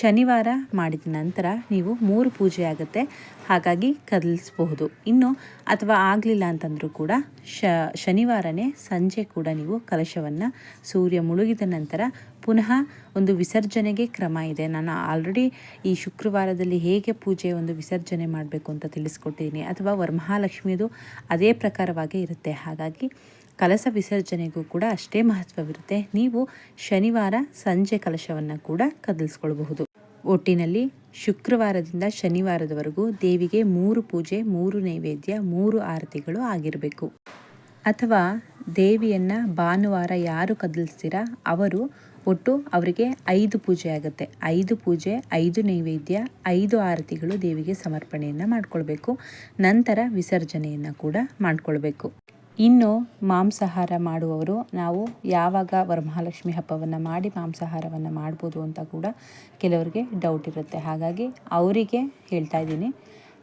Speaker 1: ಶನಿವಾರ ಮಾಡಿದ ನಂತರ ನೀವು ಮೂರು ಪೂಜೆ ಆಗುತ್ತೆ. ಹಾಗಾಗಿ ಕದಲಿಸಬಹುದು. ಇನ್ನು ಅಥವಾ ಆಗಲಿಲ್ಲ ಅಂತಂದರೂ ಕೂಡ ಶ, ಶನಿವಾರನೇ ಸಂಜೆ ಕೂಡ ನೀವು ಕಲಶವನ್ನು ಸೂರ್ಯ ಮುಳುಗಿದ ನಂತರ ಪುನಃ ಒಂದು ವಿಸರ್ಜನೆಗೆ ಕ್ರಮ ಇದೆ. ನಾನು ಆಲ್ರೆಡಿ ಈ ಶುಕ್ರವಾರದಲ್ಲಿ ಹೇಗೆ ಪೂಜೆ ಒಂದು ವಿಸರ್ಜನೆ ಮಾಡಬೇಕು ಅಂತ ತಿಳಿಸ್ಕೊಟ್ಟಿದ್ದೀನಿ. ಅಥವಾ ವರಮಹಾಲಕ್ಷ್ಮಿಯದು ಅದೇ ಪ್ರಕಾರವಾಗಿ ಇರುತ್ತೆ. ಹಾಗಾಗಿ ಕಲಶ ವಿಸರ್ಜನೆಗೂ ಕೂಡ ಅಷ್ಟೇ ಮಹತ್ವವಿರುತ್ತೆ. ನೀವು ಶನಿವಾರ ಸಂಜೆ ಕಲಶವನ್ನು ಕೂಡ ಕದಲಿಸ್ಕೊಳ್ಬಹುದು. ಒಟ್ಟಿನಲ್ಲಿ ಶುಕ್ರವಾರದಿಂದ ಶನಿವಾರದವರೆಗೂ ದೇವಿಗೆ ಮೂರು ಪೂಜೆ, ಮೂರು ನೈವೇದ್ಯ, ಮೂರು ಆರತಿಗಳು ಆಗಿರಬೇಕು. ಅಥವಾ ದೇವಿಯನ್ನು ಭಾನುವಾರ ಯಾರು ಕದಲಿಸ್ತೀರಾ? ಅವರು ಒಟ್ಟು ಅವರಿಗೆ ಐದು ಪೂಜೆ ಆಗುತ್ತೆ. ಐದು ಪೂಜೆ, ಐದು ನೈವೇದ್ಯ, ಐದು ಆರತಿಗಳು ದೇವಿಗೆ ಸಮರ್ಪಣೆಯನ್ನು ಮಾಡಿಕೊಳ್ಬೇಕು. ನಂತರ ವಿಸರ್ಜನೆಯನ್ನು ಕೂಡ ಮಾಡ್ಕೊಳ್ಬೇಕು. ಇನ್ನು ಮಾಂಸಾಹಾರ ಮಾಡುವವರು, ನಾವು ಯಾವಾಗ ವರಮಹಾಲಕ್ಷ್ಮಿ ಹಬ್ಬವನ್ನು ಮಾಡಿ ಮಾಂಸಾಹಾರವನ್ನು ಮಾಡ್ಬೋದು ಅಂತ ಕೂಡ ಕೆಲವರಿಗೆ ಡೌಟ್ ಇರುತ್ತೆ. ಹಾಗಾಗಿ ಅವರಿಗೆ ಹೇಳ್ತಾ ಇದ್ದೀನಿ.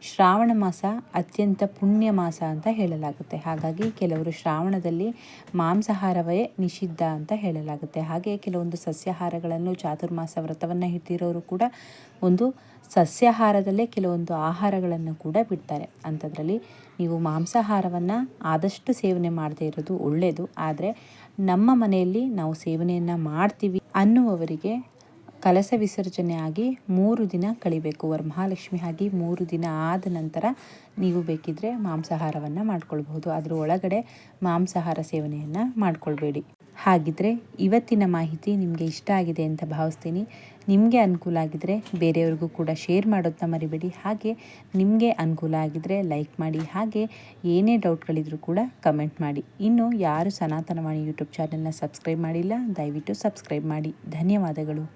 Speaker 1: ಶ್ರಾವಣ ಮಾಸ ಅತ್ಯಂತ ಪುಣ್ಯ ಮಾಸ ಅಂತ ಹೇಳಲಾಗುತ್ತೆ. ಹಾಗಾಗಿ ಕೆಲವರು ಶ್ರಾವಣದಲ್ಲಿ ಮಾಂಸಾಹಾರವೇ ನಿಷಿದ್ಧ ಅಂತ ಹೇಳಲಾಗುತ್ತೆ. ಹಾಗೆ ಕೆಲವೊಂದು ಸಸ್ಯಾಹಾರಗಳನ್ನು ಚಾತುರ್ಮಾಸ ವ್ರತವನ್ನು ಹಿಡಿದಿರೋರು ಕೂಡ ಒಂದು ಸಸ್ಯಾಹಾರದಲ್ಲೇ ಕೆಲವೊಂದು ಆಹಾರಗಳನ್ನು ಕೂಡ ಬಿಡ್ತಾರೆ. ಅಂಥದ್ರಲ್ಲಿ ನೀವು ಮಾಂಸಾಹಾರವನ್ನು ಆದಷ್ಟು ಸೇವನೆ ಮಾಡದೇ ಇರೋದು ಒಳ್ಳೆಯದು ಆದರೆ ನಮ್ಮ ಮನೆಯಲ್ಲಿ ನಾವು ಸೇವನೆಯನ್ನು ಮಾಡ್ತೀವಿ ಅನ್ನುವವರಿಗೆ ಕಲಶ ವಿಸರ್ಜನೆ ಆಗಿ ಮೂರು ದಿನ ಕಳಿಬೇಕು. ವರಮಹಾಲಕ್ಷ್ಮಿ ಆಗಿ ಮೂರು ದಿನ ಆದ ನಂತರ ನೀವು ಬೇಕಿದ್ರೆ ಮಾಂಸಾಹಾರವನ್ನು ಮಾಡ್ಕೊಳ್ಬಹುದು. ಅದರ ಒಳಗಡೆ ಮಾಂಸಾಹಾರ ಸೇವನೆಯನ್ನು ಮಾಡ್ಕೊಳ್ಬೇಡಿ. ಹಾಗಿದ್ರೆ ಇವತ್ತಿನ ಮಾಹಿತಿ ನಿಮಗೆ ಇಷ್ಟ ಆಗಿದೆ ಅಂತ ಭಾವಿಸ್ತೀನಿ. ನಿಮಗೆ ಅನುಕೂಲ ಆಗಿದ್ರೆ ಬೇರೆಯವ್ರಿಗೂ ಕೂಡ ಶೇರ್ ಮಾಡೋದನ್ನ ಮರಿಬೇಡಿ. ಹಾಗೆ ನಿಮಗೆ ಅನುಕೂಲ ಆಗಿದ್ರೆ ಲೈಕ್ ಮಾಡಿ. ಹಾಗೆ ಏನೇ ಡೌಟ್ಗಳಿದ್ರೂ ಕೂಡ ಕಮೆಂಟ್ ಮಾಡಿ. ಇನ್ನು ಯಾರು ಸನಾತನವಾಣಿ ಯೂಟ್ಯೂಬ್ ಚಾನೆಲ್ನ ಸಬ್ಸ್ಕ್ರೈಬ್ ಮಾಡಿಲ್ಲ, ದಯವಿಟ್ಟು ಸಬ್ಸ್ಕ್ರೈಬ್ ಮಾಡಿ. ಧನ್ಯವಾದಗಳು.